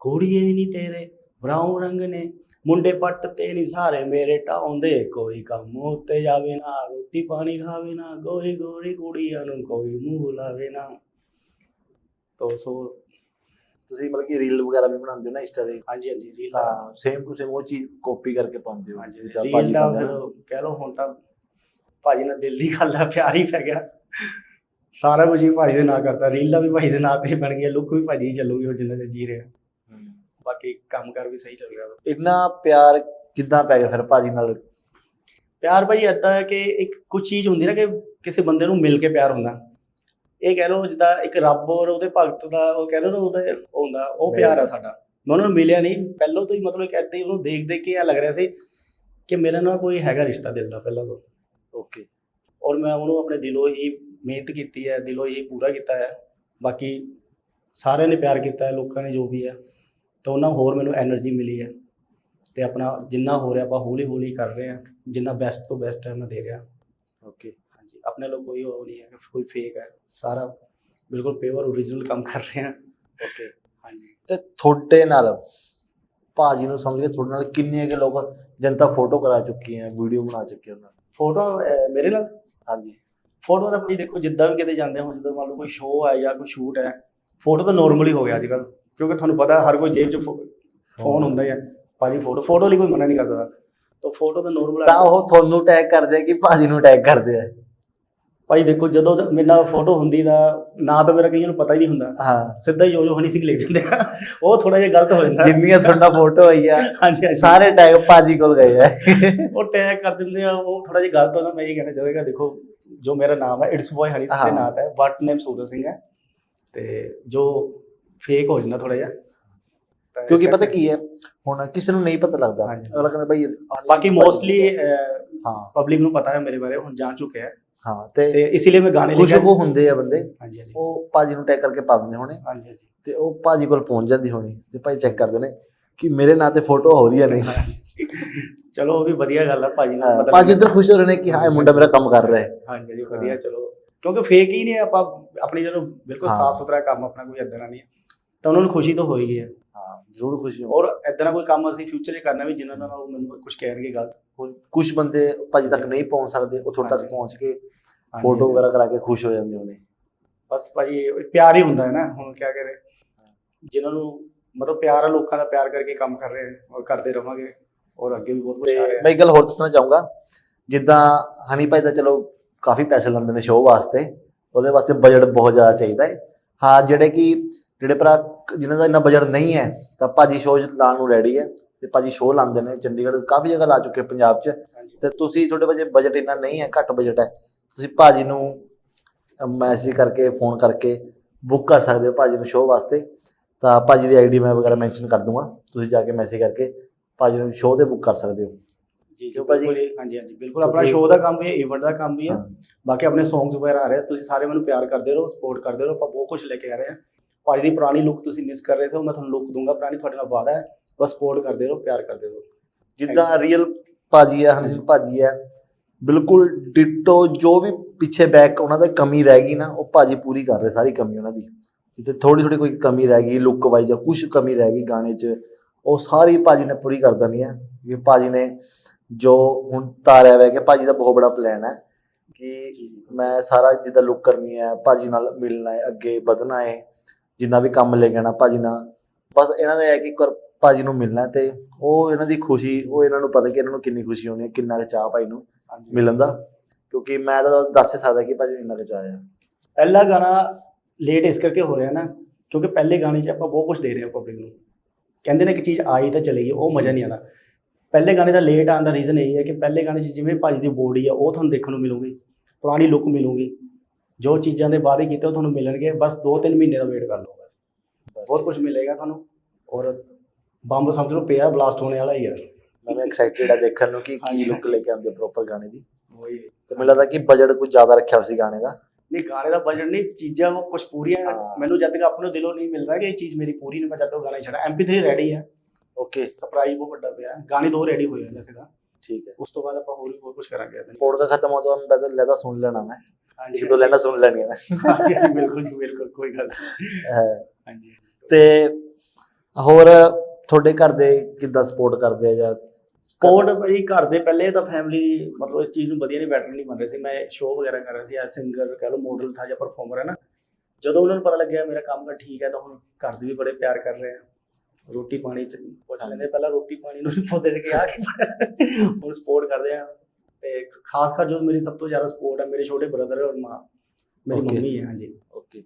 [SPEAKER 2] ਕੋੜੀਏ ਨਹੀਂ ਤੇਰੇ ਬਰਾਊਨ ਰੰਗ ਨੇ। ਮੁੰਡੇ ਪੱਟ ਤੇ ਨਹੀਂ ਸਾਰੇ ਮੇਰੇ ਟਾਉਂਦੇ। ਕੋਈ ਕੰਮ ਉੱਤੇ ਜਾਵੇ ਨਾ ਰੋਟੀ ਪਾਣੀ ਖਾਵੇ ਨਾ ਗੋਰੀ ਗੋਰੀ ਕੁੜੀਆਂ ਨੂੰ ਕੋਈ ਮੂੰਹ ਲਾਵੇ ਨਾ। ਤੋ ਸੋ
[SPEAKER 1] ਤੁਸੀਂ ਮਤਲਬ ਕਿ ਰੀਲ ਵਗੈਰਾ ਵੀ ਬਣਾਉਂਦੇ ਹੋ ਨਾ ਇੰਸਟਾ ਤੇ?
[SPEAKER 2] ਹਾਂਜੀ ਹਾਂਜੀ ਰੀਲ
[SPEAKER 1] ਤਾਂ ਸੇਮ ਟੂ ਸੇਮ ਉਹ ਚੀਜ਼ ਕਾਪੀ ਕਰਕੇ ਪਾਉਂਦੇ ਹੋ
[SPEAKER 2] ਹਾਂਜੀ
[SPEAKER 1] ਜਿੱਦਾਂ
[SPEAKER 2] ਰੀਲ
[SPEAKER 1] ਭਾਜੀ
[SPEAKER 2] ਦਾ। ਕਹਿ ਲਓ ਹੁਣ ਤਾਂ ਭਾਜੀ ਨਾਲ ਦਿਲ ਦੀ ਗੱਲ ਆ ਪਿਆਰ ਹੀ ਪੈ ਗਿਆ। ਸਾਰਾ ਕੁਝ ਹੀ ਭਾਜੀ ਦੇ ਨਾਂ ਕਰਤਾ। ਰੀਲਾਂ ਵੀ ਭਾਜੀ ਦੇ ਨਾਂ ਤੇ ਹੀ ਬਣ ਗਈਆਂ ਲੁੱਕ ਵੀ ਭਾਜੀ ਹੀ ਚੱਲੂਗੀ ਉਹ ਜਿੰਨਾ ਚਿਰ ਜੀ ਰਿਹਾ। ਬਾਕੀ ਕੰਮ ਕਰ ਵੀ ਸਹੀ ਚੱਲ ਰਿਹਾ ਵਾ।
[SPEAKER 1] ਇੰਨਾ ਪਿਆਰ ਕਿੱਦਾਂ ਪੈ ਗਿਆ ਫਿਰ ਭਾਜੀ ਨਾਲ?
[SPEAKER 2] ਪਿਆਰ ਭਾਜੀ ਏਦਾਂ ਹੈ ਕਿ ਇੱਕ ਕੁਝ ਚੀਜ਼ ਹੁੰਦੀ ਨਾ ਕਿ ਕਿਸੇ ਬੰਦੇ ਨੂੰ ਮਿਲ ਕੇ ਪਿਆਰ ਹੁੰਦਾ। ਇਹ ਕਹਿ ਲਓ ਜਿੱਦਾਂ ਇੱਕ ਰੱਬ ਔਰ ਉਹਦੇ ਭਗਤ ਦਾ ਉਹ ਕਹਿ ਲਓ ਨਾ ਉਹਦਾ ਉਹ ਹੁੰਦਾ ਉਹ ਪਿਆਰ ਆ ਸਾਡਾ। ਮੈਂ ਉਹਨਾਂ ਨੂੰ ਮਿਲਿਆ ਨਹੀਂ। ਪਹਿਲਾਂ ਤੋਂ ਹੀ ਮਤਲਬ ਇੱਕ ਏਦਾਂ ਹੀ ਉਹਨੂੰ ਦੇਖ ਦੇਖ ਕੇ ਇਹ ਲੱਗ ਰਿਹਾ ਸੀ ਕਿ ਮੇਰੇ ਨਾਲ ਕੋਈ ਹੈਗਾ ਰਿਸ਼ਤਾ ਦਿਲ ਦਾ ਪਹਿਲਾਂ ਤੋਂ।
[SPEAKER 1] ਓਕੇ
[SPEAKER 2] ਔਰ ਮੈਂ ਉਹਨੂੰ ਆਪਣੇ ਦਿਲੋਂ ਹੀ ਮਿਹਨਤ ਕੀਤੀ ਹੈ ਦਿਲੋਂ ਹੀ ਪੂਰਾ ਕੀਤਾ ਹੈ। ਬਾਕੀ ਸਾਰਿਆਂ ਨੇ ਪਿਆਰ ਕੀਤਾ ਹੈ ਲੋਕਾਂ ਨੇ ਜੋ ਵੀ ਹੈ। ਤਾਂ ਉਹਨਾਂ ਹੋਰ ਮੈਨੂੰ એનર્ਜੀ ਮਿਲੀ ਹੈ ਤੇ ਆਪਣਾ ਜਿੰਨਾ ਹੋ ਰਿਹਾ ਆਪਾਂ ਹੌਲੀ ਹੌਲੀ ਕਰ ਰਹੇ ਆ ਜਿੰਨਾ ਬੈਸਟ ਤੋਂ ਬੈਸਟ ਹੈ ਮੈਂ ਦੇ ਰਿਹਾ।
[SPEAKER 1] ਓਕੇ
[SPEAKER 2] ਹਾਂਜੀ ਆਪਣੇ ਲੋਕ ਕੋਈ ਉਹ ਨਹੀਂ ਹੈ ਕਿ ਕੋਈ ਫੇਕ ਹੈ ਸਾਰਾ ਬਿਲਕੁਲ ਪਿਓਰ origignal ਕੰਮ ਕਰ ਰਹੇ ਆ।
[SPEAKER 1] ਓਕੇ
[SPEAKER 2] ਹਾਂਜੀ।
[SPEAKER 1] ਤੇ ਤੁਹਾਡੇ ਨਾਲ ਭਾਜੀ ਨੂੰ ਸਮਝ ਕੇ ਤੁਹਾਡੇ ਨਾਲ ਕਿੰਨੇ ਕੇ ਲੋਕ ਜਨਤਾ ਫੋਟੋ ਕਰਾ ਚੁੱਕੀ ਹੈ ਵੀਡੀਓ ਬਣਾ ਚੁੱਕੀ ਹੈ ਉਹਨਾਂ
[SPEAKER 2] ਫੋਟੋ ਮੇਰੇ ਨਾਲ?
[SPEAKER 1] ਹਾਂਜੀ।
[SPEAKER 2] ਫੋਟੋ ਤਾਂ ਭਾਈ ਦੇਖੋ ਜਿੱਦਾਂ ਵੀ ਕਿਤੇ ਜਾਂਦੇ ਹੋ ਜਦੋਂ ਮੰਨ ਲਓ ਕੋਈ ਸ਼ੋਅ ਹੈ ਜਾਂ ਕੋਈ ਸ਼ੂਟ ਹੈ ਫੋਟੋ ਤਾਂ ਨੋਰਮਲੀ ਹੋ ਗਿਆ ਅੱਜ ਕੱਲ੍ਹ। ਕਿਉਂਕਿ ਤੁਹਾਨੂੰ ਪਤਾ ਹੈ ਹਰ ਕੋਈ ਜੇਬ 'ਚ ਫੋਨ ਹੁੰਦਾ ਹੀ ਹੈ ਭਾਜੀ ਫੋਟੋ ਫੋਟੋ ਲਈ ਕੋਈ ਮਨਾ ਨਹੀਂ ਕਰ ਸਕਦਾ। ਤਾਂ ਫੋਟੋ ਤਾਂ ਨਾਰਮਲ
[SPEAKER 1] ਤਾਂ ਉਹ ਤੁਹਾਨੂੰ ਟੈਗ ਕਰਦੇ ਕਿ ਭਾਜੀ ਨੂੰ ਟੈਗ ਕਰਦੇ ਆ।
[SPEAKER 2] ਭਾਈ ਦੇਖੋ ਜਦੋਂ ਮੇਰੇ ਨਾਲ ਫੋਟੋ ਹੁੰਦੀ ਦਾ ਨਾ ਤਾਂ ਮੇਰਾ ਕਈਆਂ ਨੂੰ ਪਤਾ ਹੀ ਨਹੀਂ ਹੁੰਦਾ।
[SPEAKER 1] ਹਾਂ।
[SPEAKER 2] ਸਿੱਧਾ ਹੀ ਜੋ ਜੋ ਹਨੀ ਸਿੰਘ ਲਿਖ ਦਿੰਦੇ ਆ। ਉਹ ਥੋੜਾ ਜਿਹਾ ਗਲਤ ਹੋ ਜਾਂਦਾ।
[SPEAKER 1] ਜਿੰਨੀਆਂ ਤੁਹਾਡਾ ਫੋਟੋ ਆਈ ਆ
[SPEAKER 2] ਹਾਂਜੀ ਹਾਂਜੀ।
[SPEAKER 1] ਸਾਰੇ ਟੈਗ ਭਾਜੀ ਕੋਲ ਗਏ ਆ।
[SPEAKER 2] ਉਹ ਟੈਗ ਕਰ ਦਿੰਦੇ ਆ ਉਹ ਥੋੜਾ ਜਿਹਾ ਗਲਤ ਹੁੰਦਾ। ਮੈਂ ਇਹ ਕਹਿਣਾ ਚਾਹਾਂਗਾ ਦੇਖੋ ਜੋ ਮੇਰਾ ਨਾਮ ਹੈ ਇਟਸ ਬॉय ਹਨੀ ਸਿੰਘ। ਦੇ ਨਾਮ ਹੈ ਬਟ ਨੇਮ ਸੂਦਰ ਸਿੰਘ ਹੈ। ਤੇ ਜੋ ਫੇਕ ਹੋ ਜਾਂਦਾ ਥੋੜਾ ਜਿਹਾ। ਤਾਂ ਇਸ
[SPEAKER 1] ਕਿਉਂਕਿ ਪਤਾ
[SPEAKER 2] ਕਰਕੇ-
[SPEAKER 1] ਕੀ ਹੈ ਹੁਣ ਕਿਸੇ ਨੂੰ ਨਹੀਂ ਪਤਾ ਲੱਗਦਾ।
[SPEAKER 2] ਹਾਂਜੀ।
[SPEAKER 1] ਅਗਲਾ ਕਹਿੰਦਾ ਭਾਈ
[SPEAKER 2] ਬਾਕੀ ਮੋਸਟਲੀ
[SPEAKER 1] ਹਾਂ।
[SPEAKER 2] ਪਬਲਿਕ ਨੂੰ ਪਤਾ ਹੈ ਮੇਰੇ ਬਾਰੇ ਹੁਣ ਜਾਣ ਚੁੱਕਿਆ ਹੈ।
[SPEAKER 1] ਹਾਂ ਤੇ
[SPEAKER 2] ਤੇ ਇਸੇ ਲਈ ਮੈਂ ਗਾਣੇ
[SPEAKER 1] ਕੁਝ
[SPEAKER 2] ਲਿਖਿਆ।
[SPEAKER 1] ਉਹ ਹੁੰਦੇ ਆ ਬੰਦੇ
[SPEAKER 2] ਹਾਂਜੀ ਹਾਂਜੀ।
[SPEAKER 1] ਉਹ ਭਾਜੀ ਨੂੰ ਟੈਗ ਕਰਕੇ ਪਾ ਦਿੰਦੇ ਹੋਣੇ।
[SPEAKER 2] ਹਾਂਜੀ ਹਾਂਜੀ।
[SPEAKER 1] ਤੇ ਉਹ ਭਾਜੀ ਕੋਲ ਪਹੁੰਚ ਜਾਂਦੀ ਹੋਣੀ ਤੇ ਭਾਈ ਚੈੱਕ ਕਰਦੇ ਨੇ ਕਿ ਮੇਰੇ ਨਾਂ ਤੇ ਫੋਟੋ ਹੋ ਰਹੀ ਹੈ ਨਹੀਂ।
[SPEAKER 2] ਚਲੋ ਉਹ ਵੀ ਵਧੀਆ ਗੱਲ ਹੈ ਭਾਜੀ ਨਾਲ
[SPEAKER 1] ਹਾਂ,
[SPEAKER 2] ਪਤਾ
[SPEAKER 1] ਭਾਜੀ। ਇੱਧਰ ਖੁਸ਼ ਹੋ ਰਹੇ ਨੇ ਕਿ ਹਾਂ ਇਹ ਮੁੰਡਾ ਮੇਰਾ ਕੰਮ ਕਰ ਰਿਹਾ ਹੈ।
[SPEAKER 2] ਹਾਂਜੀ ਜੀ ਵਧੀਆ ਚਲੋ। ਕਿਉਂਕਿ ਫੇਕ ਹੀ ਨਹੀਂ ਹੈ, ਆਪਾਂ ਆਪਣੀ ਜਦੋਂ ਬਿਲਕੁਲ
[SPEAKER 1] ਹਾਂ।
[SPEAKER 2] ਸਾਫ਼ ਸੁਥਰਾ ਕੰਮ ਆਪਣਾ ਕੋਈ ਏਦਾਂ ਦਾ ਨਹੀਂ ਹੈ। ਤਾਂ ਉਹਨਾਂ ਨੂੰ ਖੁਸ਼ੀ ਤਾਂ ਹੋਏਗੀ ਹੈ
[SPEAKER 1] ਹਾਂ ਜ਼ਰੂਰ ਖੁਸ਼ੀ ਹੋ
[SPEAKER 2] ਔਰ ਦਾ ਕੋਈ ਕੰਮ ਅਸੀਂ ਫਿਊਚਰ 'ਚ ਕਰਨਾ ਵੀ ਜਿਨ੍ਹਾਂ ਨਾਲ ਉਹ ਮੈਨੂੰ ਕੁਝ ਕਹਿਣਗੇ ਗਲਤ।
[SPEAKER 1] ਹੁਣ ਕੁਝ ਬੰਦੇ ਭਾਜੀ ਤੱਕ ਨਹੀਂ ਪਹੁੰਚ ਸਕਦੇ ਉਹ ਤੁਹਾਡੇ ਤੱਕ। ਪਹੁੰਚ ਕੇ। ਫੋਟੋ ਵਗੈਰਾ ਕਰਾ ਕੇ ਖੁਸ਼ ਹੋ ਜਾਂਦੇ ਹੋਣੇ।
[SPEAKER 2] ਬਸ ਭਾਜੀ ਇਹ ਪਿਆਰ ਹੀ ਹੁੰਦਾ ਹੈ ਨਾ ਹੁਣ ਕੀ ਕਰੇ। ਜਿਨ੍ਹਾਂ ਨੂੰ ਮਤਲਬ ਪਿਆਰ ਆ ਲੋਕਾਂ ਦਾ ਪਿਆਰ ਕਰਕੇ ਕੰਮ ਕਰ ਰਹੇ ਹਾਂ ਔਰ ਕਰਦੇ ਰਵਾਂਗੇ। ਔਰ ਅੱਗੇ ਵੀ ਬਹੁਤ ਕੁਝ ਆ ਰਿਹਾ।
[SPEAKER 1] ਮੈਂ ਇੱਕ ਗੱਲ ਹੋਰ ਦੱਸਣਾ ਚਾਹੂੰਗਾ ਜਿੱਦਾਂ ਹਨੀ ਭਾਈ ਦਾ ਚਲੋ ਕਾਫੀ ਪੈਸੇ ਲੈਂਦੇ ਨੇ ਸ਼ੋਅ ਵਾਸਤੇ ਉਹਦੇ ਵਾਸਤੇ ਬਜਟ ਬਹੁਤ ਜ਼ਿਆਦਾ ਚਾਹੀਦਾ ਹੈ। ਹਾਂ ਜਿਹੜੇ ਕਿ ਜਿਹੜੇ ਭਰਾ ਜਿਨ੍ਹਾਂ ਦਾ ਇੰਨਾ ਬਜਟ ਨਹੀਂ ਹੈ ਤਾਂ ਭਾਜੀ ਸ਼ੋਅ ਲਾਉਣ ਨੂੰ ਰੈਡੀ ਹੈ ਤੇ ਭਾਜੀ ਸ਼ੋਅ ਲਾਉਂਦੇ ਨੇ ਚੰਡੀਗੜ੍ਹ ਕਾਫੀ ਜਗ੍ਹਾ ਲਾ ਚੁੱਕੇ ਪੰਜਾਬ 'ਚ। ਤੇ ਤੁਸੀਂ ਤੁਹਾਡੇ ਵਜੇ ਬਜਟ ਇੰਨਾ ਨਹੀਂ ਹੈ ਘੱਟ ਬਜਟ ਹੈ। ਤੁਸੀਂ ਭਾਜੀ ਨੂੰ ਮੈਸੇਜ ਕਰਕੇ ਫੋਨ ਕਰਕੇ ਬੁੱਕ ਕਰ ਸਕਦੇ ਹੋ ਭਾਜੀ ਨੂੰ ਸ਼ੋਅ ਵਾਸਤੇ। ਤਾਂ ਭਾਜੀ ਦੀ ਆਈਡੀ ਮੈਂ ਵਗੈਰਾ ਮੈਂਸ਼ਨ ਕਰ ਦੂੰਗਾ। ਤੁਸੀਂ ਜਾ ਕੇ ਮੈਸੇਜ ਕਰਕੇ ਭਾਜੀ ਨੂੰ ਸ਼ੋਅ ਤੇ ਬੁੱਕ ਕਰ ਸਕਦੇ ਹੋ।
[SPEAKER 2] ਜੀ ਜੀ
[SPEAKER 1] ਭਾਜੀ?
[SPEAKER 2] ਹਾਂਜੀ ਹਾਂਜੀ ਬਿਲਕੁਲ। ਆਪਣਾ ਸ਼ੋਅ ਦਾ ਕੰਮ ਵੀ ਹੈ ਇਵੈਂਟ ਦਾ ਕੰਮ ਵੀ ਹੈ। ਬਾਕੀ ਆਪਣੇ ਸੌਂਗਸ ਵਗੈਰਾ ਆ ਰਹੇ ਤੁਸੀਂ ਸਾਰੇ ਮੈਨੂੰ ਪਿਆਰ ਕਰਦੇ ਰਹੋ ਸਪੋਰਟ ਕਰਦੇ ਰਹੋ ਆਪਾਂ ਬਹੁਤ ਕੁਝ ਲੈ ਕੇ ਆ ਰਹੇ ਹਾਂ। ਭਾਜੀ ਦੀ ਪੁਰਾਣੀ ਲੁੱਕ ਤੁਸੀਂ ਮਿਸ ਕਰ ਰਹੇ ਹੋ ਮੈਂ ਤੁਹਾਨੂੰ ਲੁੱਕ ਦੂੰਗਾ ਪੁਰਾਣੀ ਤੁਹਾਡੇ ਨਾਲ ਵਾਦਾ ਹੈ। ਬਸ ਸਪੋਰਟ ਕਰਦੇ ਰਹੋ ਪਿਆਰ ਕਰਦੇ ਰਹੋ।
[SPEAKER 1] ਜਿੱਦਾਂ ਰੀਅਲ ਭਾਜੀ ਹੈ ਹਨਸਿਲ ਭਾਜੀ ਹੈ ਬਿਲਕੁਲ ਡਿਟੋ ਜੋ ਵੀ ਪਿੱਛੇ ਬੈਕ ਉਹਨਾਂ ਦਾ ਕਮੀ ਰਹਿ ਗਈ ਨਾ ਉਹ ਭਾਜੀ ਪੂਰੀ ਕਰ ਰਹੇ ਸਾਰੀ ਕਮੀ ਉਹਨਾਂ ਦੀ। ਜਿੱਥੇ ਥੋੜੀ ਥੋੜੀ ਕੋਈ ਕਮੀ ਰਹਿ ਗਈ ਲੁੱਕ ਵਾਈਜ਼ ਜਾਂ ਕੁਝ ਕਮੀ ਰਹਿ ਗਈ ਗਾਣੇ 'ਚ ਉਹ ਸਾਰੀ ਭਾਜੀ ਨੇ ਪੂਰੀ ਕਰ ਦੇਣੀ ਹੈ। ਕਿ ਭਾਜੀ ਨੇ ਜੋ ਹੁਣ ਤਾਰਿਆ ਹੋਇਆ ਕਿ ਭਾਜੀ ਦਾ ਬਹੁਤ ਬੜਾ ਪਲਾਨ ਹੈ ਕਿ ਮੈਂ ਸਾਰਾ ਜਿੱਦਾਂ ਲੁੱਕ ਕਰਨੀ ਹੈ ਭਾਜੀ ਨਾਲ ਮਿਲਣਾ ਹੈ ਅੱਗੇ ਵਧਣਾ ਹੈ। ਜਿੰਨਾ ਵੀ ਕੰਮ ਲੈ ਕੇ ਆਉਣਾ ਭਾਜੀ ਨਾਲ। ਬਸ ਇਹਨਾਂ ਦਾ ਇਹ ਹੈ ਕਿ ਇੱਕ ਵਾਰ ਭਾਜੀ ਨੂੰ ਮਿਲਣਾ ਤੇ ਉਹ ਇਹਨਾਂ ਦੀ ਖੁਸ਼ੀ ਉਹ ਇਹਨਾਂ ਨੂੰ ਪਤਾ ਕਿ ਇਹਨਾਂ ਨੂੰ ਕਿੰਨੀ ਖੁਸ਼ੀ ਹੋਣੀ ਹੈ ਕਿੰਨਾ ਕੁ ਚਾਹ ਭਾਈ ਨੂੰ ਮਿਲਣ ਦਾ। ਕਿਉਂਕਿ ਮੈਂ ਤਾਂ ਦੱਸ ਹੀ ਸਕਦਾ ਕਿ ਭਾਜੀ ਨੂੰ ਇੰਨਾ ਕੁ ਚਾਹ ਆ।
[SPEAKER 2] ਪਹਿਲਾ ਗਾਣਾ ਲੇਟ ਇਸ ਕਰਕੇ ਹੋ ਰਿਹਾ ਨਾ ਕਿਉਂਕਿ ਪਹਿਲੇ ਗਾਣੇ 'ਚ ਆਪਾਂ ਬਹੁਤ ਕੁਝ ਦੇ ਰਹੇ ਹਾਂ ਪਬਲਿਕ ਨੂੰ। ਕਹਿੰਦੇ ਨੇ ਕਿ ਚੀਜ਼ ਆਈ ਤਾਂ ਚਲੇਗੀ ਉਹ ਮਜ਼ਾ ਨਹੀਂ ਆਉਂਦਾ। ਪਹਿਲੇ ਗਾਣੇ ਦਾ ਲੇਟ ਆਉਣ ਦਾ ਰੀਜ਼ਨ ਇਹ ਹੈ ਕਿ ਪਹਿਲੇ ਗਾਣੇ 'ਚ ਜਿਵੇਂ ਭਾਜੀ ਦੀ ਬੋਡੀ ਆ ਉਹ ਤੁਹਾਨੂੰ ਦੇਖਣ ਨੂੰ ਮਿਲੂਗੀ ਪੁਰਾਣੀ ਲੁੱਕ ਮਿਲੂਗੀ। ਜੋ ਚੀਜ਼ਾਂ ਦੇ ਵਾਅਦੇ ਕੀਤੇ ਉਹ ਤੁਹਾਨੂੰ ਮਿਲਣਗੇ ਬਸ 2-3 ਮਹੀਨੇ ਦਾ ਵੇਟ ਕਰ ਲਓ ਬਸ। ਬਹੁਤ ਕੁਝ ਮਿਲੇਗਾ ਤੁਹਾਨੂੰ ਔਰ ਬੰਬ ਸਮਝ ਲਓ ਪਿਆ ਬਲਾਸਟ ਹੋਣੇ ਵਾਲਾ ਹੀ ਆ।
[SPEAKER 1] ਮੈਂ ਐਕਸਾਈਟਿਡ ਆ ਦੇਖਣ ਨੂੰ ਕਿ ਕੀ ਲੁੱਕ ਲੈ ਕੇ ਆਉਂਦੇ ਪ੍ਰੋਪਰ ਗਾਣੇ ਦੀ।
[SPEAKER 2] ਉਹੀ।
[SPEAKER 1] ਤੇ ਮੈਨੂੰ ਲੱਗਦਾ ਕਿ ਬਜਟ ਕੁਝ ਜ਼ਿਆਦਾ ਰੱਖਿਆ ਹੋਇਆ ਸੀ ਗਾਣੇ ਦਾ।
[SPEAKER 2] ਨਹੀਂ ਗਾਣੇ ਦਾ ਬਜਟ ਨਹੀਂ ਚੀਜ਼ਾਂ ਉਹ ਕੁਝ ਪੂਰੀਆਂ। ਮੈਨੂੰ ਜਦ ਤੱਕ ਆਪਣੇ ਦਿਲੋਂ ਨਹੀਂ ਮਿਲਦਾ ਕਿ ਇਹ ਚੀਜ਼ ਮੇਰੀ ਪੂਰੀ ਨਹੀਂ ਮੈਂ ਜਦ ਤੱਕ ਗਾਣਾ ਛੜਾ MP3 ਰੈਡੀ ਹੈ
[SPEAKER 1] ਓਕੇ
[SPEAKER 2] ਸਰਪ੍ਰਾਈਜ਼ ਬਹੁਤ ਵੱਡਾ ਪਿਆ। ਗਾਣੇ ਦੋ ਰੈਡੀ ਹੋਏ ਨੇ ਤਾਂ।
[SPEAKER 1] ਠੀਕ ਹੈ।
[SPEAKER 2] ਉਸ ਤੋਂ ਬਾਅਦ ਆਪਾਂ ਹੋਰ ਵੀ ਬਹੁਤ ਕੁਝ ਕਰਾਂਗੇ।
[SPEAKER 1] ਦਾ ਖਤਮ ਹੋ ਤੋਂ ਮੈਂ ਬਦਲ ਲੈਦਾ ਸੁਣ ਲੈਣਾ ਮੈਂ।
[SPEAKER 2] ਹਾਂਜੀ
[SPEAKER 1] ਦੋ ਲੈਣਾ ਸੁਣ ਲੈਣੀਆਂ
[SPEAKER 2] ਹਾਂਜੀ ਬਿਲਕੁਲ ਜੀ, ਬਿਲਕੁਲ ਕੋਈ ਗੱਲ ਹਾਂਜੀ।
[SPEAKER 1] ਤੇ ਹੋਰ ਤੁਹਾਡੇ ਘਰ ਦੇ ਕਿੱਦਾਂ ਸਪੋਰਟ ਕਰਦੇ ਆ ਜਾਂ
[SPEAKER 2] ਸਪੋਰਟ ਭਾਈ ਘਰ ਦੇ ਪਹਿਲੇ ਤਾਂ ਫੈਮਿਲੀ ਮਤਲਬ ਇਸ ਚੀਜ਼ ਨੂੰ ਵਧੀਆ ਨਹੀਂ ਬੈਟਰ ਨਹੀਂ ਮੰਨ ਰਹੇ ਸੀ। ਮੈਂ ਸ਼ੋਅ ਵਗੈਰਾ ਕਰ ਰਿਹਾ ਸੀ ਐ ਸਿੰਗਰ ਕਹ ਲਓ ਮਾਡਲ ਥਾ ਜਾਂ ਪਰਫਾਰਮਰ ਹੈ ਨਾ। ਜਦੋਂ ਉਹਨਾਂ ਨੂੰ ਪਤਾ ਲੱਗਿਆ ਮੇਰਾ ਕੰਮ ਕਰ ਠੀਕ ਹੈ ਤਾਂ ਹੁਣ ਘਰ ਦੇ ਵੀ ਬੜੇ ਪਿਆਰ ਕਰ ਰਹੇ ਆ। ਰੋਟੀ ਪਾਣੀ ਚ ਪੁੱਛ ਲੈਂਦੇ ਪਹਿਲਾਂ ਰੋਟੀ ਪਾਣੀ ਨੂੰ ਨਹੀਂ ਪੁੱਛਦੇ ਸੀ ਕਿ ਆ ਕੀ ਹੁਣ ਸਪੋਰਟ ਕਰਦੇ ਆ। ਤੇ ਖਾਸ ਕਰ ਜੋ ਮੇਰੀ ਸਭ ਤੋਂ ਜ਼ਿਆਦਾ ਸਪੋਰਟ ਹੈ ਮੇਰੇ ਛੋਟੇ ਬ੍ਰਦਰ ਔਰ ਮਾਂ ਮੇਰੀ
[SPEAKER 1] Okay.
[SPEAKER 2] ਮੰਮੀ ਹੈ ਹਾਂਜੀ।
[SPEAKER 1] ਓਕੇ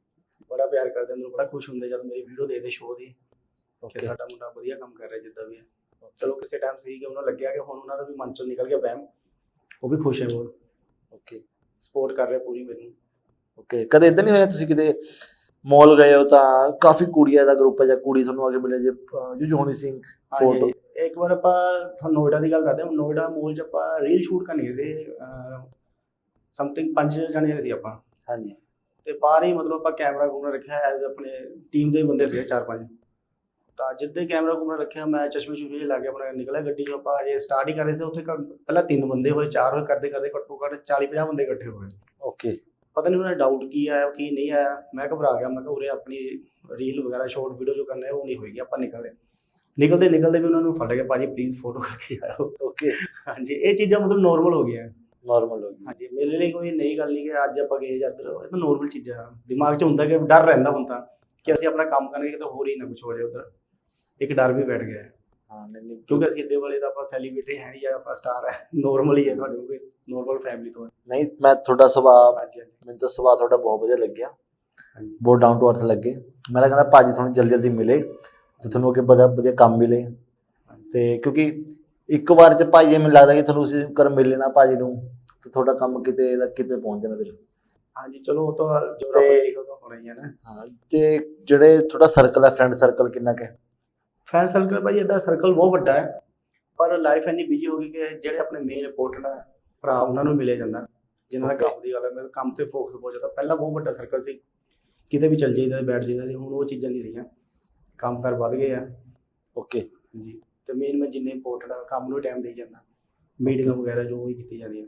[SPEAKER 2] ਬੜਾ ਪਿਆਰ ਕਰਦੇ ਅੰਦਰ ਬੜਾ ਖੁਸ਼ ਹੁੰਦੇ ਜਦ ਮੇਰੀ ਵੀਡੀਓ ਦੇਖਦੇ ਸ਼ੋਅ ਦੀ ਕਿ
[SPEAKER 1] ਓਕੇ
[SPEAKER 2] ਸਾਡਾ ਮੁੰਡਾ ਵਧੀਆ ਕੰਮ ਕਰ ਰਿਹਾ ਜਿੱਦਾਂ ਵੀ ਹੈ ਚਲੋ ਕਿਸੇ ਟਾਈਮ ਸੀ ਕਿ ਉਹਨਾਂ ਨੂੰ ਲੱਗਿਆ ਕਿ ਹੁਣ ਉਹਨਾਂ ਦਾ ਵੀ ਮਨ ਚੋਂ ਨਿਕਲ ਗਿਆ ਵਹਿਮ ਉਹ ਵੀ ਖੁਸ਼ ਹੈ ਬਹੁਤ।
[SPEAKER 1] ਓਕੇ
[SPEAKER 2] ਸਪੋਰਟ ਕਰ ਰਿਹਾ ਪੂਰੀ ਮੈਨੂੰ
[SPEAKER 1] ਓਕੇ ਕਦੇ ਇਦਾਂ ਨਹੀਂ ਹੋਇਆ ਤੁਸੀਂ ਕਿਤੇ ਮਾਲ ਗਏ ਹੋ ਤਾਂ ਕਾਫੀ ਕੁੜੀਆਂ ਦਾ ਗਰੁੱਪ ਹੈ ਜਾਂ ਕੁੜੀ ਤੁਹਾਨੂੰ ਕੇ ਮਿਲੇ ਜੇ ਅਹ, ਜੁਜੂ ਹੋਣੀ ਸਿੰਘ ਫੋਟੋ
[SPEAKER 2] ਇੱਕ ਵਾਰ ਆਪਾਂ ਤੁਹਾਨੂੰ ਨੋਇਡਾ ਦੀ ਗੱਲ ਕਰਦੇ ਹਾਂ। ਨੋਇਡਾ ਮੋਲ 'ਚ ਆਪਾਂ ਰੀਲ ਸ਼ੂਟ ਕਰਨੀ ਸੀ ਸਮਥਿੰਗ ਪੰਜ ਜਣੇ ਸੀ ਆਪਾਂ।
[SPEAKER 1] ਹਾਂਜੀ।
[SPEAKER 2] ਤੇ ਬਾਹਰ ਹੀ ਮਤਲਬ ਆਪਾਂ ਕੈਮਰਾ ਘੁੰਮਣਾ ਰੱਖਿਆ ਐਜ਼ ਆਪਣੇ ਟੀਮ ਦੇ ਬੰਦੇ ਸੀਗੇ ਚਾਰ ਪੰਜ। ਤਾਂ ਜਿੱਦੇ ਕੈਮਰਾ ਘੁੰਮਣਾ ਰੱਖਿਆ ਮੈਂ ਚਸ਼ਮੇ ਚੁਸ਼ਮੇ ਲਾ ਕੇ ਆਪਣਾ ਨਿਕਲਿਆ ਗੱਡੀ 'ਚੋਂ। ਆਪਾਂ ਜੇ ਸਟਾਰਟ ਹੀ ਕਰ ਰਹੇ ਸੀ ਉੱਥੇ ਪਹਿਲਾਂ ਤਿੰਨ ਬੰਦੇ ਹੋਏ ਚਾਰ ਹੋਏ ਕਰਦੇ ਕਰਦੇ ਘੱਟੋ ਘੱਟ 40 50 ਬੰਦੇ ਇਕੱਠੇ ਹੋ ਗਏ
[SPEAKER 1] ਓਕੇ
[SPEAKER 2] ਪਤਾ ਨਹੀਂ ਉਹਨਾਂ ਨੇ ਡਾਊਟ ਕੀ ਆਇਆ ਕੀ ਨਹੀਂ ਆਇਆ। ਮੈਂ ਘਬਰਾ ਗਿਆ ਮੈਂ ਕਿਹਾ ਉਰੇ ਆਪਣੀ ਰੀਲ ਵਗੈਰਾ ਸ਼ਾਰਟ ਵੀਡੀਓ ਜੋ ਕਰਨਾ ਹੈ ਉਹ ਨਹੀਂ ਹੋਏਗੀ ਆਪਾਂ ਨਿਕਲਦੇ। ਨਿਕਲਦੇ ਨਿਕਲਦੇ ਵੀ ਉਹਨਾਂ ਨੂੰ ਫੜ ਗਿਆ ਭਾਜੀ ਪਲੀਜ਼ ਫੋਟੋ ਕਰਕੇ ਆਇਓ।
[SPEAKER 1] ਓਕੇ
[SPEAKER 2] ਹਾਂਜੀ ਇਹ ਚੀਜ਼ਾਂ ਮਤਲਬ ਨਾਰਮਲ ਹੋ ਗਈਆਂ।
[SPEAKER 1] ਨਾਰਮਲ ਹੋ ਗਈ
[SPEAKER 2] ਹਾਂਜੀ ਮੇਰੇ ਲਈ ਕੋਈ ਨਈ ਗੱਲ ਨਹੀਂ ਕਿ ਅੱਜ ਆਪਾਂ ਗਏ ਜਾਂ ਇੱਧਰ ਇਹ ਤਾਂ ਨਾਰਮਲ ਚੀਜ਼ਾਂ ਆ। ਦਿਮਾਗ 'ਚ ਹੁੰਦਾ ਕਿ ਡਰ ਰਹਿੰਦਾ ਹੁੰਦਾ ਕਿ ਅਸੀਂ ਆਪਣਾ ਕੰਮ ਕਰਾਂਗੇ ਤਾਂ ਹੋਰ ਹੀ ਨਾ ਕੁਝ ਹੋ ਜਾਏ ਉਧਰ। ਇੱਕ ਡਰ ਵੀ ਬੈਠ ਗਿਆ। ਹੈ।
[SPEAKER 1] ਹਾਂ ਨਹੀਂ ਨਹੀਂ
[SPEAKER 2] ਕਿਉਂਕਿ ਅਸੀਂ ਇੱਦੇ ਵਾਲੇ ਤਾਂ ਆਪਾਂ ਸੈਲੀਬ੍ਰਿਟੀ ਹੈ ਨਹੀਂ ਜਾਂ ਆਪਾਂ ਸਟਾਰ ਹੈ। ਨਾਰਮਲ ਹੀ ਹੈ ਤੁਹਾਡੇ ਕੋਲ ਨਾਰਮਲ ਫੈਮਿਲੀ ਤੋਂ।
[SPEAKER 1] ਨਹੀਂ ਮੈਂ ਤੁਹਾਡਾ ਸੁਭਾਅ
[SPEAKER 2] ਹਾਂਜੀ ਹਾਂਜੀ।
[SPEAKER 1] ਮੈਨੂੰ ਤਾਂ ਸੁਭਾਅ ਤੁਹਾਡਾ ਬਹੁਤ ਵਧੀਆ ਲੱਗਿਆ।
[SPEAKER 2] ਹਾਂਜੀ।
[SPEAKER 1] ਬਹੁਤ ਡਾਊਨ ਟੂ ਅਰਥ ਲੱਗੇ। ਮੈਂ ਤਾਂ ਕਹਿੰਦਾ ਭਾਜੀ ਤੁਹਾਨੂੰ ਜਲਦੀ ਜਲਦੀ ਮਿਲੇ ਤੇ ਤੁਹਾਨੂੰ ਅੱਗੇ ਵਧੀਆ ਵਧੀਆ ਕੰਮ ਮਿਲੇ। ਤੇ ਕਿਉਂਕਿ ਇੱਕ ਵਾਰ ਚ ਭਾਜੀ ਮੈਨੂੰ ਲੱਗਦਾ ਕਿ ਤੁਹਾਨੂੰ ਉਸੇ ਕਰ ਮਿਲ ਲੈਣਾ ਭਾਜੀ ਨੂੰ ਤੇ ਤੁਹਾਡਾ ਕੰਮ ਕਿਤੇ ਦਾ ਕਿਤੇ ਪਹੁੰਚ ਜਾਣਾ ਫਿਰ।
[SPEAKER 2] ਹਾਂਜੀ ਚਲੋ ਉਹ ਤਾਂ ਜੋ ਰੱਬ
[SPEAKER 1] ਤੇ-
[SPEAKER 2] ਨੇ ਲਿਖਿਆ ਉਹ ਤਾਂ ਹੋਣਾ ਹੀ ਹੈ ਨਾ।
[SPEAKER 1] ਹਾਂ ਤੇ ਜਿਹੜੇ ਤੁਹਾਡਾ ਸਰਕਲ ਹੈ ਫਰੈਂਡ ਸਰਕਲ ਕਿੰਨਾ ਕੁ ਹੈ?
[SPEAKER 2] ਫਰੈਂਡ ਸਰਕਲ ਭਾਜੀ ਇਹਦਾ ਸਰਕਲ ਬਹੁਤ ਵੱਡਾ ਹੈ। ਪਰ ਲਾਈਫ ਇੰਨੀ ਬਿਜ਼ੀ ਹੋ ਗਈ ਕਿ ਜਿਹੜੇ ਆਪਣੇ ਮੇਨ ਇੰਪੋਰਟੈਂਟ ਹੈ ਭਰਾ ਉਹਨਾਂ ਨੂੰ ਮਿਲਿਆ ਜਾਂਦਾ। ਜਿਨ੍ਹਾਂ ਦਾ. ਕੰਮ ਦੀ ਗੱਲ ਹੈ ਮੇਰੇ ਕੰਮ ਤੇ ਫੋਕਸ ਬਹੁਤ ਜ਼ਿਆਦਾ। ਪਹਿਲਾਂ ਬਹੁਤ ਵੱਡਾ ਸਰਕਲ ਸੀ। ਕਿਤੇ ਵੀ ਚੱਲ ਜਾਈਦਾ ਬੈਠ ਜਾਈਦਾ ਸੀ ਹੁਣ ਉਹ ਚੀਜ਼ਾਂ ਨਹੀਂ ਰਹੀਆਂ। ਕੰਮ ਕਰ ਵੱਧ ਗਏ ਆ।
[SPEAKER 1] ਓਕੇ
[SPEAKER 2] ਜੀ ਤੇ ਮੇਨ ਮੈਂ ਜਿੰਨੇ ਇੰਪੋਰਟੈਂਟ ਆ ਕੰਮ ਨੂੰ ਟਾਈਮ ਦੇਈ ਜਾਂਦਾ। ਮੀਟਿੰਗਾਂ ਵਗੈਰਾ ਜੋ ਵੀ ਕੀਤੀ ਜਾਂਦੀਆਂ।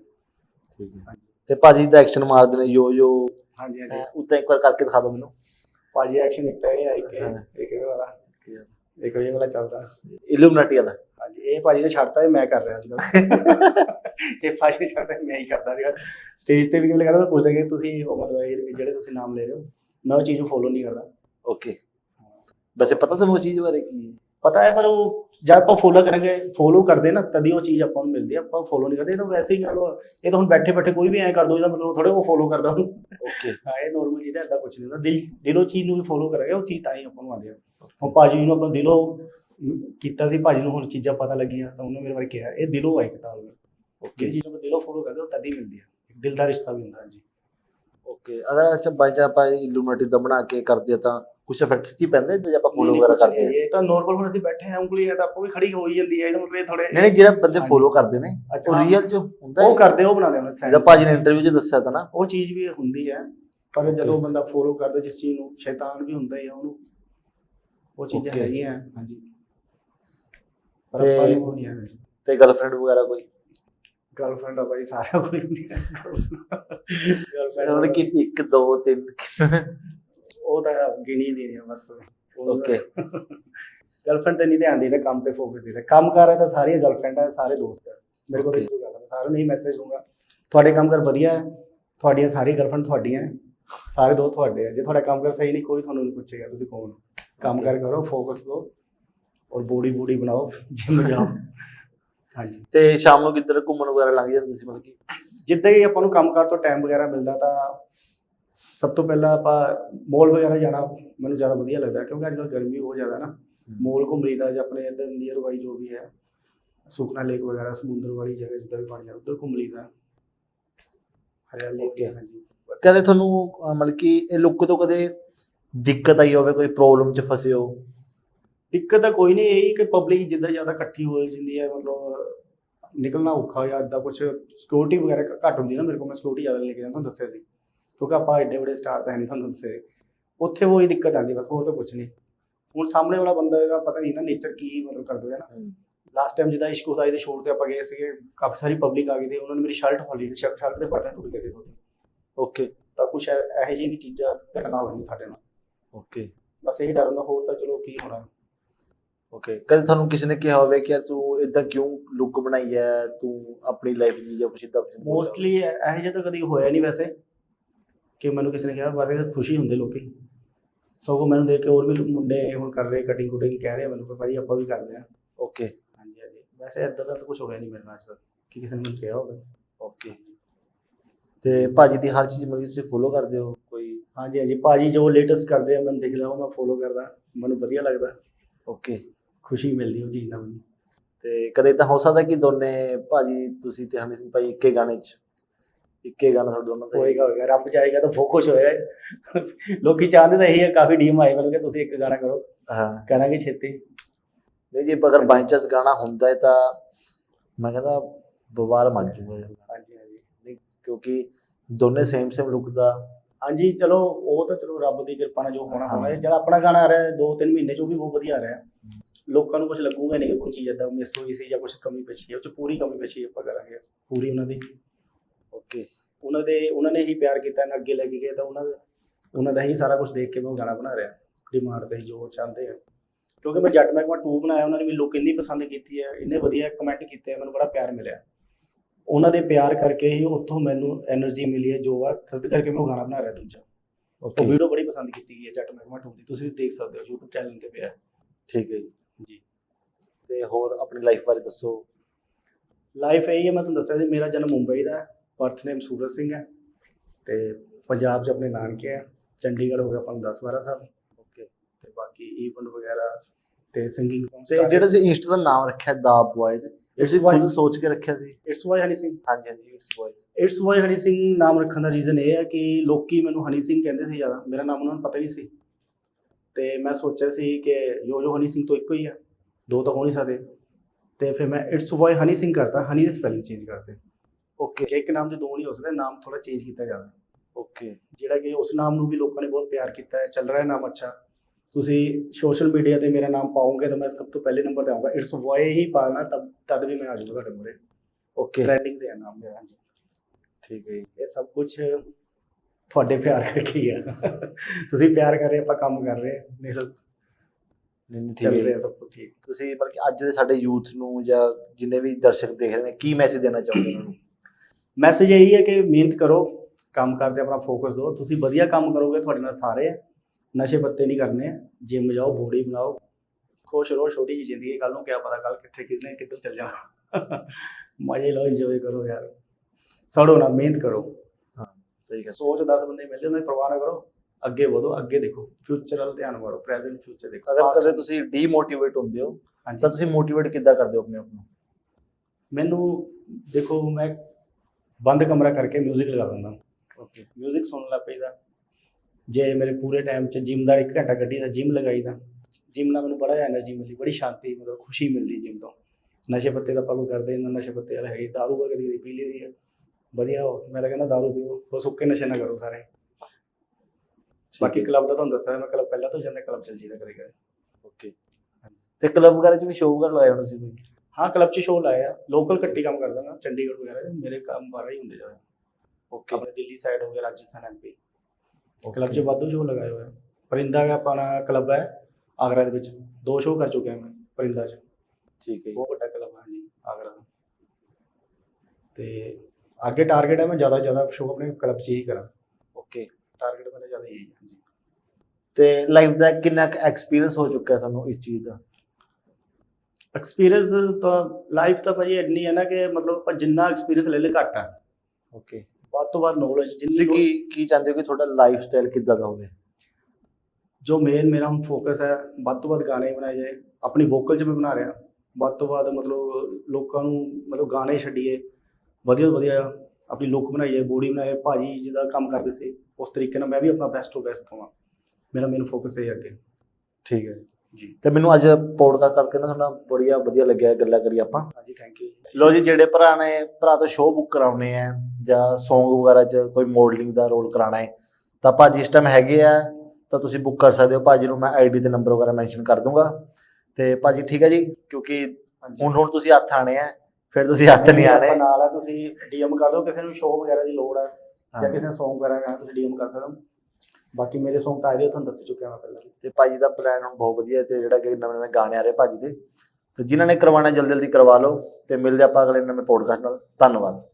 [SPEAKER 1] ਠੀਕ ਹੈ।
[SPEAKER 2] ਹਾਂਜੀ।
[SPEAKER 1] ਤੇ ਭਾਜੀ ਦਾ ਐਕਸ਼ਨ ਮਾਰਦੇ ਨੇ ਯੋ ਯੋ
[SPEAKER 2] ਹਾਂਜੀ ਹਾਂਜੀ।
[SPEAKER 1] ਉੱਤੇ ਇੱਕ ਵਾਰ ਕਰਕੇ ਦਿਖਾ ਦਿਓ ਮੈਨੂੰ।
[SPEAKER 2] ਭਾਜੀ ਐਕਸ਼ਨ ਇੱਕ ਤਾਂ ਇਹ ਹੈ ਇੱਕ। ਇੱਕ ਵਾਲਾ ਇੱਕ ਇਹ ਵਾਲਾ ਚੱਲਦਾ।
[SPEAKER 1] ਇਲੂਮਨਾਟੀ ਵਾਲਾ।
[SPEAKER 2] ਹਾਂਜੀ ਇਹ ਭਾਜੀ ਨੇ ਛੱਡਤਾ ਇਹ ਮੈਂ ਕਰ ਰਿਹਾ ਅੱਜ ਕੱਲ੍ਹ ਇਹ ਭਾਜੀ ਨੇ ਛੱਡਤਾ ਮੈਂ ਹੀ ਕਰਦਾ ਸੀਗਾ। ਸਟੇਜ ਤੇ ਵੀ ਕਿਵੇਂ ਕਹਿੰਦਾ ਮੈਂ ਪੁੱਛਦਾ ਕਿ ਤੁਸੀਂ ਉਹ ਮਤਲਬ ਇਹ ਜਿਹੜੇ ਤੁਸੀਂ ਨਾਮ ਲੈ ਰਹੇ ਹੋ ਮੈਂ ਉਹ ਚੀਜ਼ ਨੂੰ ਫੋਲੋ ਨਹੀਂ ਕਰਦਾ।
[SPEAKER 1] ਓਕੇ ਵੈਸੇ ਪਤਾ ਤੁਹਾਨੂੰ ਉਹ ਚੀਜ਼ ਬਾਰੇ ਕੀ ਹੈ?
[SPEAKER 2] ਪਤਾ ਹੈ ਪਰ ਉਹ ਜਦ ਆਪਾਂ ਫੋਲੋ ਕਰਾਂਗੇ ਫੋਲੋ ਕਰਦੇ ਨਾ ਤਦੀ ਉਹ ਚੀਜ਼ ਆਪਾਂ ਨੂੰ ਮਿਲਦੀ ਆ ਆਪਾਂ ਫੋਲੋ ਨਹੀਂ ਕਰਦੇ ਇਹ ਤਾਂ ਵੈਸੇ ਹੀ ਚਲੋ ਇਹ ਤਾਂ ਹੁਣ ਬੈਠੇ ਬੈਠੇ ਕੋਈ ਵੀ ਐਂ ਕਰ ਦੋ ਇਹਦਾ ਮਤਲਬ ਥੋੜੇ ਉਹ ਫੋਲੋ ਕਰਦਾ।
[SPEAKER 1] ਓਕੇ
[SPEAKER 2] ਹਾਂ ਇਹ ਨਾਰਮਲ ਚੀਜ਼ ਹੈ ਕੁਝ ਨਹੀਂ ਹੁੰਦਾ। ਦਿਲ ਦਿਲੋਂ ਚੀਜ਼ ਨੂੰ ਵੀ ਫੋਲੋ ਕਰਾਂਗੇ ਉਹ ਚੀਜ਼ ਤਾਂ ਹੀ ਆਪਾਂ ਨੂੰ ਆਉਂਦੀ ਆ ਹੁਣ ਭਾਜੀ ਨੂੰ ਆਪਾਂ ਦਿਲੋਂ ਕੀਤਾ ਸੀ ਭਾਜੀ ਨੂੰ ਹੁਣ ਚੀਜ਼ਾਂ ਪਤਾ ਲੱਗੀਆਂ ਤਾਂ ਉਹਨੇ ਮੇਰੇ ਬਾਰੇ ਕਿਹਾ ਇਹ ਦਿਲੋਂ ਆਈ ਕਿਤਾਬ ਜਿਹੜੀ
[SPEAKER 1] ਓਕੇ
[SPEAKER 2] ਚੀਜ਼ ਨੂੰ ਦਿਲੋਂ ਫੋਲੋ ਕਰਦੇ ਉਹ ਤਦ ਹੀ ਮਿਲਦੀ ਆ। ਇੱਕ ਦਿਲ ਦਾ ਰਿਸ਼ਤਾ ਵੀ ਹੁੰਦਾ ਜੀ
[SPEAKER 1] ਓਕੇ ਅਗਰ ਅੱਛਾ ਬਾਈ ਚਾਂਸ ਆਪਾਂ ਇਲੂਮੀਨੇਟੀ ਦਾ ਬਣਾ ਕੇ ਕਰਦੇ ਆ ਤਾਂ ਕੁਝ ਇਫੈਕਟਸ ਕੀ ਪੈਂਦੇ ਜੇ ਆਪਾਂ ਫੋਲੋ ਵਗੈਰਾ ਕਰਦੇ ਆ
[SPEAKER 2] ਇਹ ਤਾਂ ਨਾਰਮਲ ਹੁਣ ਅਸੀਂ ਬੈਠੇ ਹਾਂ ਉਂਗਲੀ ਹੈ ਤਾਂ ਆਪੋ ਵੀ ਖੜੀ ਹੋ ਹੀ ਜਾਂਦੀ ਹੈ ਇਹਦਾ ਮਤਲਬ ਇਹ ਥੋੜੇ
[SPEAKER 1] ਨਹੀਂ ਨਹੀਂ ਜਿਹੜਾ ਬੰਦੇ। ਫੋਲੋ ਕਰਦੇ ਨੇ ਉਹ
[SPEAKER 2] ਹਾਂ।
[SPEAKER 1] ਰੀਅਲ ਚ ਹੁੰਦਾ
[SPEAKER 2] ਉਹ
[SPEAKER 1] ਹੈ
[SPEAKER 2] ਕਰਦੇ ਉਹ ਬਣਾਉਂਦੇ ਉਹਨਾਂ
[SPEAKER 1] ਜਿਹਦਾ ਭਾਜੀ ਨੇ ਇੰਟਰਵਿਊ 'ਚ ਦੱਸਿਆ ਤਾਂ ਨਾ।
[SPEAKER 2] ਉਹ ਚੀਜ਼ ਵੀ ਹੁੰਦੀ ਹੈ ਪਰ ਜਦੋਂ ਬੰਦਾ ਫੋਲੋ ਕਰਦਾ ਜਿਸ ਚੀਜ਼ ਨੂੰ ਸ਼ੈਤਾਨ ਵੀ ਹੁੰਦਾ ਹੀ ਆ ਉਹਨੂੰ ਉਹ ਚੀਜ਼ਾਂ
[SPEAKER 1] Okay.
[SPEAKER 2] ਹੈਗੀਆਂ ਹਾਂਜੀ। ਪਰ
[SPEAKER 1] ਤੇ-
[SPEAKER 2] ਆਪਾਂ ਨੂੰ ਉਹ ਨਹੀਂ ਹੈ
[SPEAKER 1] ਤੇ ਗਰਲਫ੍ਰੈਂਡ ਵਗੈਰਾ ਕੋਈ?
[SPEAKER 2] ਗਰਲਫ੍ਰੈਂਡ ਆ ਬਾਈ ਸਾਰਿਆਂ ਕੋਲ ਹੀ। ਹੁੰਦੀ ਹੈ
[SPEAKER 1] ਉਹਨਾਂ
[SPEAKER 2] ਗਰਲਫ੍ਰੈਂਡ
[SPEAKER 1] ਕਿ 1 2 3
[SPEAKER 2] ਉਹ ਤਾਂ ਗਿਣੀ ਦੀ ਹੈ ਬਸ।
[SPEAKER 1] Okay.
[SPEAKER 2] ਗਰਲਫ੍ਰੈਂਡ ਤੇ ਨਹੀਂ ਧਿਆਨ ਦੇਦਾ ਕੰਮ ਤੇ ਫੋਕਸ ਦੇਦਾ ਕੰਮ ਕਰ ਰਿਹਾ ਤਾਂ ਸਾਰੀਆਂ ਗਰਲਫ੍ਰੈਂਡ ਹੈ ਸਾਰੇ ਦੋਸਤ ਹੈ ਮੇਰੇ ਕੋਲ
[SPEAKER 1] Okay.
[SPEAKER 2] ਇੱਕੋ ਗੱਲ ਹੈ ਮੈਂ ਸਾਰਿਆਂ ਨੂੰ ਹੀ ਮੈਸੇਜ ਦੂੰਗਾ ਤੁਹਾਡੇ ਕੰਮ ਕਰ ਵਧੀਆ ਹੈ ਤੁਹਾਡੀਆਂ ਸਾਰੀ ਗਰਲਫ੍ਰੈਂਡ ਤੁਹਾਡੀਆਂ ਹੈ ਸਾਰੇ ਦੋ ਤੁਹਾਡੇ ਹੈ ਜੇ ਤੁਹਾਡਾ ਕੰਮ ਕਰ ਸਹੀ ਨਹੀਂ ਕੋਈ ਤੁਹਾਨੂੰ ਨਹੀਂ ਪੁੱਛੇਗਾ ਤੁਸੀਂ ਕੌਣ ਹੋ? ਕੰਮ ਕਰ ਕਰੋ ਫੋਕਸ ਦਿਓ ਔਰ ਬੋਡੀ ਬੋਡੀ ਬਣਾਓ ਜਿਮ ਜਾਓ। ਹਾਂਜੀ।
[SPEAKER 1] ਤੇ ਸ਼ਾਮ ਨੂੰ ਕਿੱਧਰ ਘੁੰਮਣ ਵਗੈਰਾ ਲੰਘ ਜਾਂਦੇ ਸੀ ਮਤਲਬ ਕਿ?
[SPEAKER 2] ਜਿੱਦਾਂ ਹੀ ਆਪਾਂ ਨੂੰ ਕੰਮਕਾਰ ਤੋਂ ਟਾਈਮ ਵਗੈਰਾ ਮਿਲਦਾ ਤਾਂ ਸਭ ਤੋਂ ਪਹਿਲਾਂ ਆਪਾਂ ਮੋਲ ਵਗੈਰਾ ਜਾਣਾ ਮੈਨੂੰ ਜ਼ਿਆਦਾ ਵਧੀਆ ਲੱਗਦਾ ਕਿਉਂਕਿ ਅੱਜ ਕੱਲ੍ਹ ਗਰਮੀ ਬਹੁਤ ਜ਼ਿਆਦਾ ਨਾ। ਮੋਲ ਘੁੰਮ ਲਈਦਾ ਜਾਂ ਆਪਣੇ ਇੱਧਰ ਨੀਅਰ ਬਾਈ ਜੋ ਵੀ ਹੈ ਸੁਖਨਾ ਲੇਕ ਵਗੈਰਾ ਸਮੁੰਦਰ ਵਾਲੀ ਜਗ੍ਹਾ ਜਿੱਦਾਂ ਵੀ ਪਾਣੀ ਆ ਉੱਧਰ ਘੁੰਮ ਲਈਦਾ। ਹਰਿਆਲੀ. ਹਾਂਜੀ।
[SPEAKER 1] ਕਦੇ ਤੁਹਾਨੂੰ ਮਤਲਬ ਕਿ ਇਹ ਲੁੱਕ ਤੋਂ ਕਦੇ ਦਿੱਕਤ ਆਈ ਹੋਵੇ ਕੋਈ ਪ੍ਰੋਬਲਮ 'ਚ ਫਸੇ ਹੋ।
[SPEAKER 2] ਦਿੱਕਤ ਤਾਂ ਕੋਈ ਨਹੀਂ ਇਹ ਕਿ ਪਬਲਿਕ ਜਿੱਦਾਂ ਜ਼ਿਆਦਾ ਇਕੱਠੀ ਹੋ ਜਾਂਦੀ ਹੈ ਮਤਲਬ ਨਿਕਲਣਾ ਔਖਾ ਜਾਂ ਇਦਾਂ ਕੁਝ ਸਿਕਿਉਰਿਟੀ ਵਗੈਰਾ ਘੱਟ ਹੁੰਦੀ ਹੈ ਨਾ ਮੇਰੇ ਕੋਲ ਮੈਂ ਸਿਕਿਉਰਿਟੀ ਜ਼ਿਆਦਾ ਲੈ ਕੇ ਜਾਂਦਾ ਤੁਹਾਨੂੰ ਦੱਸਿਆ ਸੀ। ਕਿਉਂਕਿ ਆਪਾਂ ਐਡੇ ਵੱਡੇ ਸਟਾਰ ਤਾਂ ਨਹੀਂ ਤੁਹਾਨੂੰ ਦੱਸੇ ਉੱਥੇ ਉਹ ਹੀ ਦਿੱਕਤ ਆਉਂਦੀ ਬਸ ਹੋਰ ਤਾਂ ਕੁਝ ਨਹੀਂ ਹੁਣ ਸਾਹਮਣੇ ਵਾਲਾ ਬੰਦਾ ਦਾ ਪਤਾ ਨਹੀਂ ਨਾ ਨੇਚਰ ਕੀ ਮਤਲਬ ਕਰਦਾ ਹੈ ਨਾ। ਲਾਸਟ ਟਾਈਮ ਜਿੱਦਾਂ ਇਸ਼ਕ ਹੁਦਾਈ ਦੇ ਸ਼ੋਟ ਤੇ ਆਪਾਂ ਗਏ ਸੀਗੇ ਕਾਫੀ ਸਾਰੀ ਪਬਲਿਕ ਆ ਗਈ ਤੇ ਉਹਨਾਂ ਨੇ ਮੇਰੀ ਸ਼ਰਟ ਖੋਲੀ ਸੀ ਸ਼ਰਟ ਦੇ ਬਟਨ ਟੁੱਟ ਗਏ ਸੀ ਉਹਦੇ
[SPEAKER 1] ਓਕੇ
[SPEAKER 2] ਤਾਂ ਕੁਝ ਇਹੋ ਜਿਹੀ ਵੀ ਚੀਜ਼ਾਂ ਘਟਨਾ ਹੋਣੀ ਸਾਡੇ ਨਾਲ।
[SPEAKER 1] ਓਕੇ
[SPEAKER 2] ਬਸ ਇਹੀ ਡਰ ਹੁੰਦਾ ਹੋਰ ਤਾਂ ਚਲੋ ਕੀ ਹੋਣਾ।
[SPEAKER 1] ਓਕੇ ਕਦੇ ਤੁਹਾਨੂੰ ਕਿਸੇ ਨੇ ਕਿਹਾ ਹੋਵੇ ਕਿ ਯਾਰ ਤੂੰ ਇਦਾਂ ਕਿਉਂ ਲੁੱਕ ਬਣਾਈ ਹੈ ਤੂੰ ਆਪਣੀ ਲਾਈਫ ਜੀ ਜਾਂ ਕੁਛ ਇਦਾਂ
[SPEAKER 2] ਮੋਸਟਲੀ ਇਹੋ ਜਿਹਾ ਤਾਂ ਕਦੀ ਹੋਇਆ ਨਹੀਂ ਵੈਸੇ ਕਿ ਮੈਨੂੰ ਕਿਸੇ ਨੇ ਕਿਹਾ। ਵੈਸੇ ਖੁਸ਼ੀ ਹੁੰਦੇ ਲੋਕੀ। ਸਗੋਂ ਮੈਨੂੰ ਦੇਖ ਕੇ ਹੋਰ ਵੀ ਮੁੰਡੇ ਹੁਣ ਕਰ ਰਹੇ ਕਟਿੰਗ ਕੁਟਿੰਗ ਕਹਿ ਰਹੇ ਮੈਨੂੰ ਭਾਈ ਆਪਾਂ ਵੀ ਕਰਦੇ ਆ।
[SPEAKER 1] ਓਕੇ
[SPEAKER 2] ਹਾਂਜੀ ਹਾਂਜੀ। ਵੈਸੇ ਇਦਾਂ ਦਾ ਤਾਂ ਕੁਝ ਹੋਇਆ ਨਹੀਂ ਮੇਰੇ ਨਾਲ ਅੱਜ ਤੱਕ ਕਿ ਕਿਸੇ ਨੇ ਮੈਨੂੰ ਕਿਹਾ ਹੋਵੇ।
[SPEAKER 1] ਓਕੇ ਤੇ ਭਾਜੀ ਦੀ ਹਰ ਚੀਜ਼ ਮਤਲਬ ਕਿ ਤੁਸੀਂ ਫੋਲੋ ਕਰਦੇ ਹੋ ਕੋਈ
[SPEAKER 2] ਹਾਂਜੀ ਹਾਂਜੀ। ਭਾਜੀ ਜੋ ਲੇਟੈਸਟ ਕਰਦੇ ਆ ਮੈਨੂੰ ਦਿਖਦਾ ਉਹ ਮੈਂ ਫੋਲੋ ਕਰਦਾ ਮੈਨੂੰ ਵਧੀਆ ਲੱਗਦਾ।
[SPEAKER 1] ਓਕੇ
[SPEAKER 2] ਖੁਸ਼ੀ ਮਿਲਦੀ ਉਹ ਚੀਜ਼ ਨਾਲ। ਮੈਨੂੰ
[SPEAKER 1] ਤੇ ਕਦੇ ਤਾਂ ਹੋ ਸਕਦਾ ਕਿ ਦੋਨੇ ਭਾਜੀ ਤੁਸੀਂ ਤੇ ਹਨੀ ਸਿੰਘ ਭਾਈ ਇੱਕੇ ਗਾਣੇ 'ਚ ਇੱਕੇ ਗਾਣਾ ਤੁਹਾਡੇ ਦੋਨਾਂ ਦਾ। ਹੀ?
[SPEAKER 2] ਹੋਏਗਾ ਹੋਏਗਾ। ਰੱਬ ਚਾਹੇਗਾ ਤਾਂ ਬਹੁਤ ਖੁਸ਼ ਹੋਏਗਾ। ਲੋਕੀ ਚਾਹੁੰਦੇ ਤਾਂ ਇਹੀ ਹੈ ਕਾਫੀ ਡੀਮ ਆਏ ਮੈਨੂੰ ਕਿ ਤੁਸੀਂ ਇੱਕ ਗਾਣਾ ਕਰੋ।
[SPEAKER 1] ਹਾਂ।
[SPEAKER 2] ਕਰਾਂਗੇ ਛੇਤੀ।
[SPEAKER 1] ਨਹੀਂ ਜੇ ਅਗਰ ਬਾਈ ਗਾਣਾ ਹੁੰਦਾ ਹੈ ਤਾਂ ਮੈਂ ਕਹਿੰਦਾ ਬਵਾਰ ਮੰਨ ਜੂਗਾ। ਇਹ ਗਾਣਾ। ਕਿਉਂਕਿ ਦੋਨੇ ਸੇਮ ਸੇਮ ਲੁੱਕ ਦਾ।
[SPEAKER 2] ਹਾਂਜੀ ਚਲੋ ਉਹ ਤਾਂ ਚਲੋ ਰੱਬ ਦੀ ਕਿਰਪਾ ਨਾਲ ਜੋ ਹੋਣਾ। ਹੋਣਾ ਹੈ ਜਿਹੜਾ ਆਪਣਾ ਗਾਣਾ ਆ ਰਿਹਾ ਹੈ, ਦੋ ਤਿੰਨ ਮਹੀਨੇ ਚ ਵੀ ਬਹੁਤ ਵਧੀਆ ਆ ਰਿਹਾ। ਹੈ। ਲੋਕਾਂ ਨੂੰ ਕੁਝ ਲੱਗੂਗਾ ਨਹੀਂ ਕੋਈ ਚੀਜ਼ ਏਦਾਂ ਮਿਸ ਹੋਈ ਸੀ ਜਾਂ ਕੁਝ ਕਮੀ ਪੇਸ਼ੀ ਹੈ ਉਹ ਚ ਪੂਰੀ ਕਮੀ ਪੇਸ਼ੀ ਆਪਾਂ ਕਰਾਂਗੇ। ਪੂਰੀ ਉਹਨਾਂ ਦੀ।
[SPEAKER 1] ਓਕੇ।
[SPEAKER 2] ਉਹਨਾਂ ਦੇ ਉਹਨਾਂ ਨੇ ਹੀ ਪਿਆਰ ਕੀਤਾ ਨਾ ਅੱਗੇ ਲੈ ਕੇ ਗਏ ਤਾਂ ਉਹਨਾਂ ਦਾ ਉਹਨਾਂ ਦਾ ਹੀ ਸਾਰਾ ਕੁਝ ਦੇਖ ਕੇ ਮੈਂ ਗਾਣਾ ਬਣਾ ਰਿਹਾ। ਡਿਮਾਂਡ ਤੇ ਜੋ ਚਾਹੁੰਦੇ ਆ। ਕਿਉਂਕਿ ਮੈਂ ਜੱਟ ਮਹਿਕਮਾ 2 ਬਣਾਇਆ ਉਹਨਾਂ ਨੇ ਵੀ ਲੋਕ ਇੰਨੀ ਪਸੰਦ ਕੀਤੀ ਹੈ ਇੰਨੇ ਵਧੀਆ ਕਮੈਂਟ ਕੀਤੇ ਮੈਨੂੰ ਬੜਾ ਪਿਆਰ ਮਿਲਿਆ। ਉਹਨਾਂ ਦੇ ਪਿਆਰ ਕਰਕੇ ਹੀ ਉੱਥੋਂ ਮੈਨੂੰ એનર્ਜੀ ਮਿਲੀ ਹੈ ਜੋ ਆ ਖੁਦ ਕਰਕੇ ਮੈਂ ਗਾਣਾ ਬਣਾ ਰਿਹਾ ਦੂਜਾ। ਉਹ ਵੀਡੀਓ ਬੜੀ ਪਸੰਦ ਕੀਤੀ ਗਈ ਹੈ ਜੱਟ ਮਹਿਕਮਾ ਟੂਲ ਤੁਸੀਂ ਵੀ ਦੇਖ ਸਕਦੇ ਹੋ YouTube ਚੈਨਲ ਤੇ ਪਿਆ।
[SPEAKER 1] ਠੀਕ ਹੈ ਜੀ।
[SPEAKER 2] ਜੀ।
[SPEAKER 1] ਤੇ ਹੋਰ ਆਪਣੀ ਲਾਈਫ ਬਾਰੇ ਦੱਸੋ।
[SPEAKER 2] ਲਾਈਫ ਇਹ ਹੈ ਮੈਂ ਤੁਹਾਨੂੰ ਦੱਸਿਆ ਸੀ ਮੇਰਾ ਜਨਮ ਮੁੰਬਈ ਦਾ ਹੈ ਬਰਥ ਨੇਮ ਸੂਰਜ ਸਿੰਘ ਹੈ। ਤੇ ਪੰਜਾਬ 'ਚ ਆਪਣੇ ਨਾਨਕੇ ਆ ਚੰਡੀਗੜ੍ਹ ਹੋ ਗਿਆ ਆਪਾਂ 10 12 ਸਾਲ।
[SPEAKER 1] ਓਕੇ
[SPEAKER 2] ਤੇ ਬਾਕੀ ਈਵੈਂਟ ਵਗੈਰਾ ਤੇ ਸਿੰਗਿੰਗ
[SPEAKER 1] ਤੇ ਜਿਹੜਾ ਤੁਸੀਂ ਇੰਸਟਾ ਦਾ ਨਾਮ ਰੱਖਿਆ ਦਾ ਬॉयਜ਼
[SPEAKER 2] Boys।
[SPEAKER 1] ਖੁਦ ਸੋਚ ਕੇ ਰੱਖਿਆ ਸੀ।
[SPEAKER 2] It's Y Honey Singh.
[SPEAKER 1] ਹਾਂਜੀ ਹਾਂਜੀ it's boys
[SPEAKER 2] it's Y Honey Singh ਨਾਮ ਰੱਖਣ ਦਾ ਰੀਜ਼ਨ ਇਹ ਹੈ ਕਿ ਲੋਕੀ ਮੈਨੂੰ ਹਨੀ ਸਿੰਘ ਕਹਿੰਦੇ ਸੀ ਜ਼ਿਆਦਾ। ਮੇਰਾ ਨਾਮ ਉਹਨਾਂ ਨੂੰ ਪਤਾ ਨਹੀਂ ਸੀ। ਤੇ ਮੈਂ ਸੋਚਿਆ ਸੀ ਕਿ ਯੋ ਯੋ ਹਨੀ ਸਿੰਘ ਤੋਂ ਇੱਕੋ ਹੀ ਆ ਦੋ ਤਾਂ ਹੋ ਨਹੀਂ ਸਕਦੇ। ਤੇ ਫਿਰ ਮੈਂ ਇਟਸ ਵਾਈ ਹਨੀ ਸਿੰਘ ਕਰਤਾ। ਹਨੀ ਦੀ ਸਪੈਲਿੰਗ ਚੇਂਜ ਕਰਤੇ।
[SPEAKER 1] ਓਕੇ
[SPEAKER 2] ਇੱਕ ਨਾਮ ਦੇ ਦੋ ਨਹੀਂ ਹੋ ਸਕਦੇ ਨਾਮ ਥੋੜਾ ਚੇਂਜ ਕੀਤਾ ਜਾਵੇ
[SPEAKER 1] ਓਕੇ
[SPEAKER 2] ਜਿਹੜਾ ਕਿ ਉਸ ਨਾਮ ਨੂੰ ਵੀ ਲੋਕਾਂ ਨੇ ਬਹੁਤ ਪਿਆਰ ਕੀਤਾ ਹੈ। ਚੱਲ ਰਿਹਾ ਹੈ ਨਾਮ ਅੱਛਾ। ਤੁਸੀਂ ਸੋਸ਼ਲ ਮੀਡੀਆ ਤੇ ਮੇਰਾ ਨਾਮ ਪਾਉਂਗੇ ਤਾਂ ਮੈਂ ਸਭ ਤੋਂ ਪਹਿਲੇ ਨੰਬਰ ਤੇ ਆਊਂਗਾ। ਇਟਸ ਵਾਈ ਹੀ ਪਾਣਾ ਤਦ ਤਦ ਵੀ ਮੈਂ ਆ ਜਾਊਂਗਾ ਤੁਹਾਡੇ ਮੂਹਰੇ।
[SPEAKER 1] ਓਕੇ
[SPEAKER 2] ਟ੍ਰੈਂਡਿੰਗ ਤੇ ਹੈ ਨਾਮ ਮੇਰਾ ਹਾਂਜੀ।
[SPEAKER 1] ਠੀਕ ਹੈ
[SPEAKER 2] ਇਹ ਸਭ ਕੁਝ ਤੁਹਾਡੇ ਪਿਆਰ ਕਰਕੇ ਹੀ ਆ। ਤੁਸੀਂ ਪਿਆਰ ਕਰ ਰਹੇ ਆਪਾਂ ਕੰਮ ਕਰ ਰਹੇ ਨਹੀਂ ਤਾਂ
[SPEAKER 1] ਨਹੀਂ ਠੀਕ
[SPEAKER 2] ਚੱਲ ਰਿਹਾ। ਸਭ ਕੁਝ ਠੀਕ।
[SPEAKER 1] ਤੁਸੀਂ ਮਤਲਬ ਕਿ ਅੱਜ ਦੇ ਸਾਡੇ ਯੂਥ ਨੂੰ ਜਾਂ ਜਿੰਨੇ ਵੀ ਦਰਸ਼ਕ ਦੇਖ ਰਹੇ ਨੇ ਕੀ ਮੈਸੇਜ ਦੇਣਾ ਚਾਹੁੰਦੇ ਉਹਨਾਂ ਨੂੰ?
[SPEAKER 2] ਮੈਸੇਜ ਇਹੀ ਹੈ ਕਿ ਮਿਹਨਤ ਕਰੋ ਕੰਮ ਕਰਦੇ ਆਪਣਾ ਫੋਕਸ ਦਿਓ। ਤੁਸੀਂ ਵਧੀਆ ਕੰਮ ਕਰੋਗੇ ਤੁਹਾਡੇ ਨਾਲ ਸਾਰੇ ਆ। ਨਸ਼ੇ ਪੱਤੇ ਨਹੀਂ ਕਰਨੇ ਜਿਮ ਜਾਓ ਬੋਡੀ ਬਣਾਓ ਖੁਸ਼ ਰਹੋ ਛੋਟੀ ਜਿਹੀ ਜ਼ਿੰਦਗੀ ਕੱਲ ਨੂੰ ਕਿਆ ਪਤਾ ਕੱਲ ਕਿੱਥੇ ਕਿੰਨੇ ਕਿੱਧਰ ਚੱਲ ਜਾਣਾ ਮਜ਼ੇ ਲਓ ਇੰਜੋਏ ਕਰੋ ਯਾਰ ਸੜੋ ਨਾ ਮਿਹਨਤ ਕਰੋ
[SPEAKER 1] ਸਹੀ ਗੱਲ
[SPEAKER 2] ਸੋਚ 10 ਬੰਦੇ ਮਿਲਦੇ ਉਹਨਾਂ ਦੀ ਪਰਵਾਹ ਨਾ ਕਰੋ ਅੱਗੇ ਵਧੋ ਅੱਗੇ ਦੇਖੋ ਫਿਊਚਰ ਵੱਲ ਧਿਆਨ ਮਾਰੋ ਪ੍ਰੈਜ਼ੈਂਟ ਫਿਊਚਰ ਦੇਖੋ
[SPEAKER 1] ਅਗਰ
[SPEAKER 2] Past-
[SPEAKER 1] ਕਦੇ ਤੁਸੀਂ ਡੀਮੋਟੀਵੇਟ ਹੁੰਦੇ ਹੋ
[SPEAKER 2] ਹਾਂਜੀ।
[SPEAKER 1] ਤਾਂ ਤੁਸੀਂ ਮੋਟੀਵੇਟ ਕਿੱਦਾਂ ਕਰਦੇ ਹੋ ਆਪਣੇ ਆਪ ਨੂੰ
[SPEAKER 2] ਮੈਨੂੰ ਦੇਖੋ ਮੈਂ ਬੰਦ ਕਮਰਾ ਕਰਕੇ 뮤직 ਲਗਾ ਦਿੰਦਾ
[SPEAKER 1] ਓਕੇ
[SPEAKER 2] 뮤직 ਸੁਣਨ ਲੱਗ ਪਈਦਾ ਜੇ ਮੇਰੇ ਪੂਰੇ ਟਾਈਮ 'ਚ ਜਿਮ ਦਾ 1 ਘੰਟਾ ਕੱਢੀ ਤਾਂ ਜਿਮ ਲਗਾਈ ਤਾਂ ਜਿਮ ਨਾਲ ਮੈਨੂੰ ਬੜਾ એનર્ਜੀ ਮਿਲੀ ਬੜੀ ਸ਼ਾਂਤੀ ਮਤਲਬ ਖੁਸ਼ੀ ਮਿਲਦੀ ਜਿਮ ਤੋਂ। ਨਸ਼ੇ ਪੱਤੇ ਦਾ ਪਾਲੂ ਕਰਦੇ ਇਹਨਾਂ ਨਸ਼ੇ ਪੱਤੇ ਵਾਲੇ ਹੈਗੇ दारू ਵਗੈਰਾ ਦੀ ਪੀ ਲਈ ਦੀ ਹੈ ਵਧੀਆ ਹੋ ਮੈਂ ਤਾਂ ਕਹਿੰਦਾ दारू ਪੀਓ ਹੋ ਸੁੱਕੇ ਨਸ਼ੇ ਨਾ ਕਰੋ ਸਾਰੇ। ਬਾਕੀ ਕਲੱਬ ਦਾ ਤੁਹਾਨੂੰ ਦੱਸਿਆ ਮੈਂ ਕਲੱਬ ਪਹਿਲਾਂ ਤੋਂ ਜਾਂਦਾ ਕਲੱਬ ਚੱਲ ਜੀਦਾ ਕਦੇ ਕਦੇ।
[SPEAKER 1] ਓਕੇ ਤੇ ਕਲੱਬ ਵਗੈਰਾ ਚ ਵੀ ਸ਼ੋਅ ਵਗੈਰਾ ਲਾਇਆ ਹੋਣਾ ਸੀ ਕੋਈ?
[SPEAKER 2] ਹਾਂ ਕਲੱਬ ਚ ਸ਼ੋਅ ਲਾਇਆ ਲੋਕਲ ਕੱਟੀ ਕੰਮ ਕਰਦਾ ਮੈਂ ਚੰਡੀਗੜ੍ਹ ਵਗੈਰਾ ਮੇਰੇ ਕੰਮ ਬਾਰਾ ਹੀ ਹੁੰਦੇ ਜ਼ਿਆਦਾ।
[SPEAKER 1] ਓਕੇ
[SPEAKER 2] ਆਪਣੇ ਦਿੱਲੀ ਸਾਈਡ ਹੋ ਗਿਆ ਰਾਜਸਥਾਨ ਐਮਪੀ ਕਲੱਬ 'ਚ ਵਾਧੂ ਸ਼ੋਅ ਲਗਾਏ ਹੋਏ ਆ। ਪਰਿੰਦਾ ਦਾ ਆਪਣਾ ਕਲੱਬ ਹੈ ਆਗਰਾ ਦੇ ਵਿੱਚ। ਦੋ ਸ਼ੋਅ ਕਰ ਚੁੱਕਿਆ ਮੈਂ ਪਰਿੰਦਾ 'ਚ।
[SPEAKER 1] ਠੀਕ ਹੈ।
[SPEAKER 2] ਬਹੁਤ ਵੱਡਾ ਕਲੱਬ ਹੈ ਜੀ ਆਗਰਾ ਦਾ। ਤੇ ਅੱਗੇ ਟਾਰਗੇਟ ਹੈ ਮੈਂ ਜ਼ਿਆਦਾ ਜ਼ਿਆਦਾ ਸ਼ੋਅ ਆਪਣੇ ਕਲੱਬ 'ਚ ਹੀ ਕਰਾਂ।
[SPEAKER 1] ਓਕੇ
[SPEAKER 2] ਟਾਰਗੇਟ ਮੇਰਾ ਜ਼ਿਆਦਾ ਇਹ ਹੈ ਜੀ।
[SPEAKER 1] ਤੇ ਲਾਈਫ ਦਾ ਕਿੰਨਾ ਐਕਸਪੀਰੀਅੰਸ ਹੋ ਚੁੱਕਾ ਹੈ ਤੁਹਾਨੂੰ ਇਸ ਚੀਜ਼ ਦਾ?
[SPEAKER 2] ਐਕਸਪੀਰੀਅੰਸ ਤਾਂ ਲਾਈਫ ਤਾਂ ਭਾਜੀ ਇੰਨੀ ਹੈ ਨਾ ਕਿ ਮਤਲਬ ਆਪਾਂ ਜਿੰਨਾ ਐਕਸਪੀਰੀਅੰਸ ਲੈ ਲੈ ਘੱਟ ਆ।
[SPEAKER 1] ਓਕੇ
[SPEAKER 2] ਵੱਧ ਤੋਂ ਵੱਧ ਨੌਲੇਜ
[SPEAKER 1] ਤੁਸੀਂ
[SPEAKER 2] ਜਿੰਨੀ
[SPEAKER 1] ਕੀ ਕੀ ਚਾਹੁੰਦੇ ਹੋ ਕਿ ਤੁਹਾਡਾ ਲਾਈਫ ਸਟਾਈਲ ਕਿੱਦਾਂ ਦਾ ਹੋਵੇ?
[SPEAKER 2] ਜੋ ਮੇਨ ਮੇਰਾ ਫੋਕਸ ਹੈ ਵੱਧ ਤੋਂ ਵੱਧ ਗਾਣੇ ਬਣਾਏ ਜਾਏ। ਆਪਣੀ ਵੋਕਲ 'ਚ ਮੈਂ ਬਣਾ ਰਿਹਾ। ਵੱਧ ਤੋਂ ਵੱਧ ਮਤਲਬ ਲੋਕਾਂ ਨੂੰ ਮਤਲਬ ਗਾਣੇ ਛੱਡੀਏ। ਵਧੀਆ ਤੋਂ ਵਧੀਆ ਆਪਣੀ ਲੁੱਕ ਬਣਾਈਏ ਬੋਡੀ ਬਣਾਏ ਭਾਜੀ ਜਿਹਦਾ ਕੰਮ ਕਰਦੇ ਸੀ ਉਸ ਤਰੀਕੇ ਨਾਲ ਮੈਂ ਵੀ ਆਪਣਾ ਬੈਸਟ ਤੋਂ ਬੈਸਟ ਦਵਾਂ ਮੇਰਾ ਮੇਨ ਫੋਕਸ ਇਹ ਹੈ ਅੱਗੇ।
[SPEAKER 1] ਠੀਕ ਹੈ ਤੇ ਮੈਨੂੰ ਅੱਜ ਪੋਡਕਾਸਟ ਕਰਕੇ ਨਾ ਤੁਹਾਡਾ ਬੜੀਆ ਵਧੀਆ ਲੱਗਿਆ ਗੱਲਾਂ ਕਰੀ ਆਪਾਂ।
[SPEAKER 2] ਹਾਂਜੀ ਥੈਂਕ ਯੂ
[SPEAKER 1] ਲੋ ਜੀ ਜਿਹੜੇ ਭਰਾ ਨੇ ਭਰਾ ਤੋਂ ਸ਼ੋਅ ਬੁੱਕ ਕਰਾਉਣੇ ਆ ਜਾਂ Song ਵਗੈਰਾ 'ਚ ਕੋਈ ਮਾਡਲਿੰਗ ਦਾ ਰੋਲ ਕਰਾਉਣਾ ਹੈ ਤਾਂ ਭਾਜੀ ਇਸ ਟਾਈਮ ਹੈਗੇ ਆ ਤਾਂ ਤੁਸੀਂ ਬੁੱਕ ਕਰ ਸਕਦੇ ਹੋ। ਭਾਜੀ ਨੂੰ ਮੈਂ ਆਈਡੀ ਤੇ ਨੰਬਰ ਵਗੈਰਾ ਮੈਂਸ਼ਨ ਕਰ ਦੂੰਗਾ। ਤੇ ਭਾਜੀ ਠੀਕ ਹੈ ਜੀ? ਕਿਉਂਕਿ ਹੁਣ ਹੁਣ ਤੁਸੀਂ ਹੱਥ ਆਣੇ ਆ ਫਿਰ ਤੁਸੀਂ ਹੱਥ ਨਹੀਂ ਆਣੇ
[SPEAKER 2] ਨਾਲ ਹੈ ਤੁਸੀਂ ਡੀਐਮ ਕਰ ਦਿਓ ਕਿਸੇ ਨੂੰ ਸ਼ੋਅ ਵਗੈਰਾ ਦੀ ਲੋੜ ਹੈ ਜਾਂ। ਕਿਸੇ ਨੇ Song ਵਗੈਰਾ ਕਰਨਾ ਤੁਸੀਂ ਡੀਐਮ ਕਰ ਸਕਦੇ ਹੋ। ਬਾਕੀ ਮੇਰੇ Song ਤਾਂ ਆ ਰਹੇ ਤੁਹਾਨੂੰ ਦੱਸ ਚੁੱਕਿਆ ਮੈਂ ਪਹਿਲਾਂ ਵੀ।
[SPEAKER 1] ਤੇ ਭਾਜੀ ਦਾ ਪਲਾਨ ਹੁਣ ਬਹੁਤ ਵਧੀਆ ਹੈ ਤੇ ਜਿਹੜਾ ਕਿ ਨਵੇਂ ਨਵੇਂ ਗਾਣੇ ਆ ਰਹੇ ਭਾਜੀ ਦੇ। ਤੇ ਜਿਨ੍ਹਾਂ ਨੇ ਕਰਵਾਉਣਾ ਜਲਦੀ ਜਲਦੀ ਕਰਵਾ ਲਓ ਤੇ ਮਿਲਦੇ ਆਪਾਂ ਅਗਲੇ ਨਵੇਂ ਪੋਡਕਾਸਟ ਨਾਲ। ਧੰਨਵਾਦ।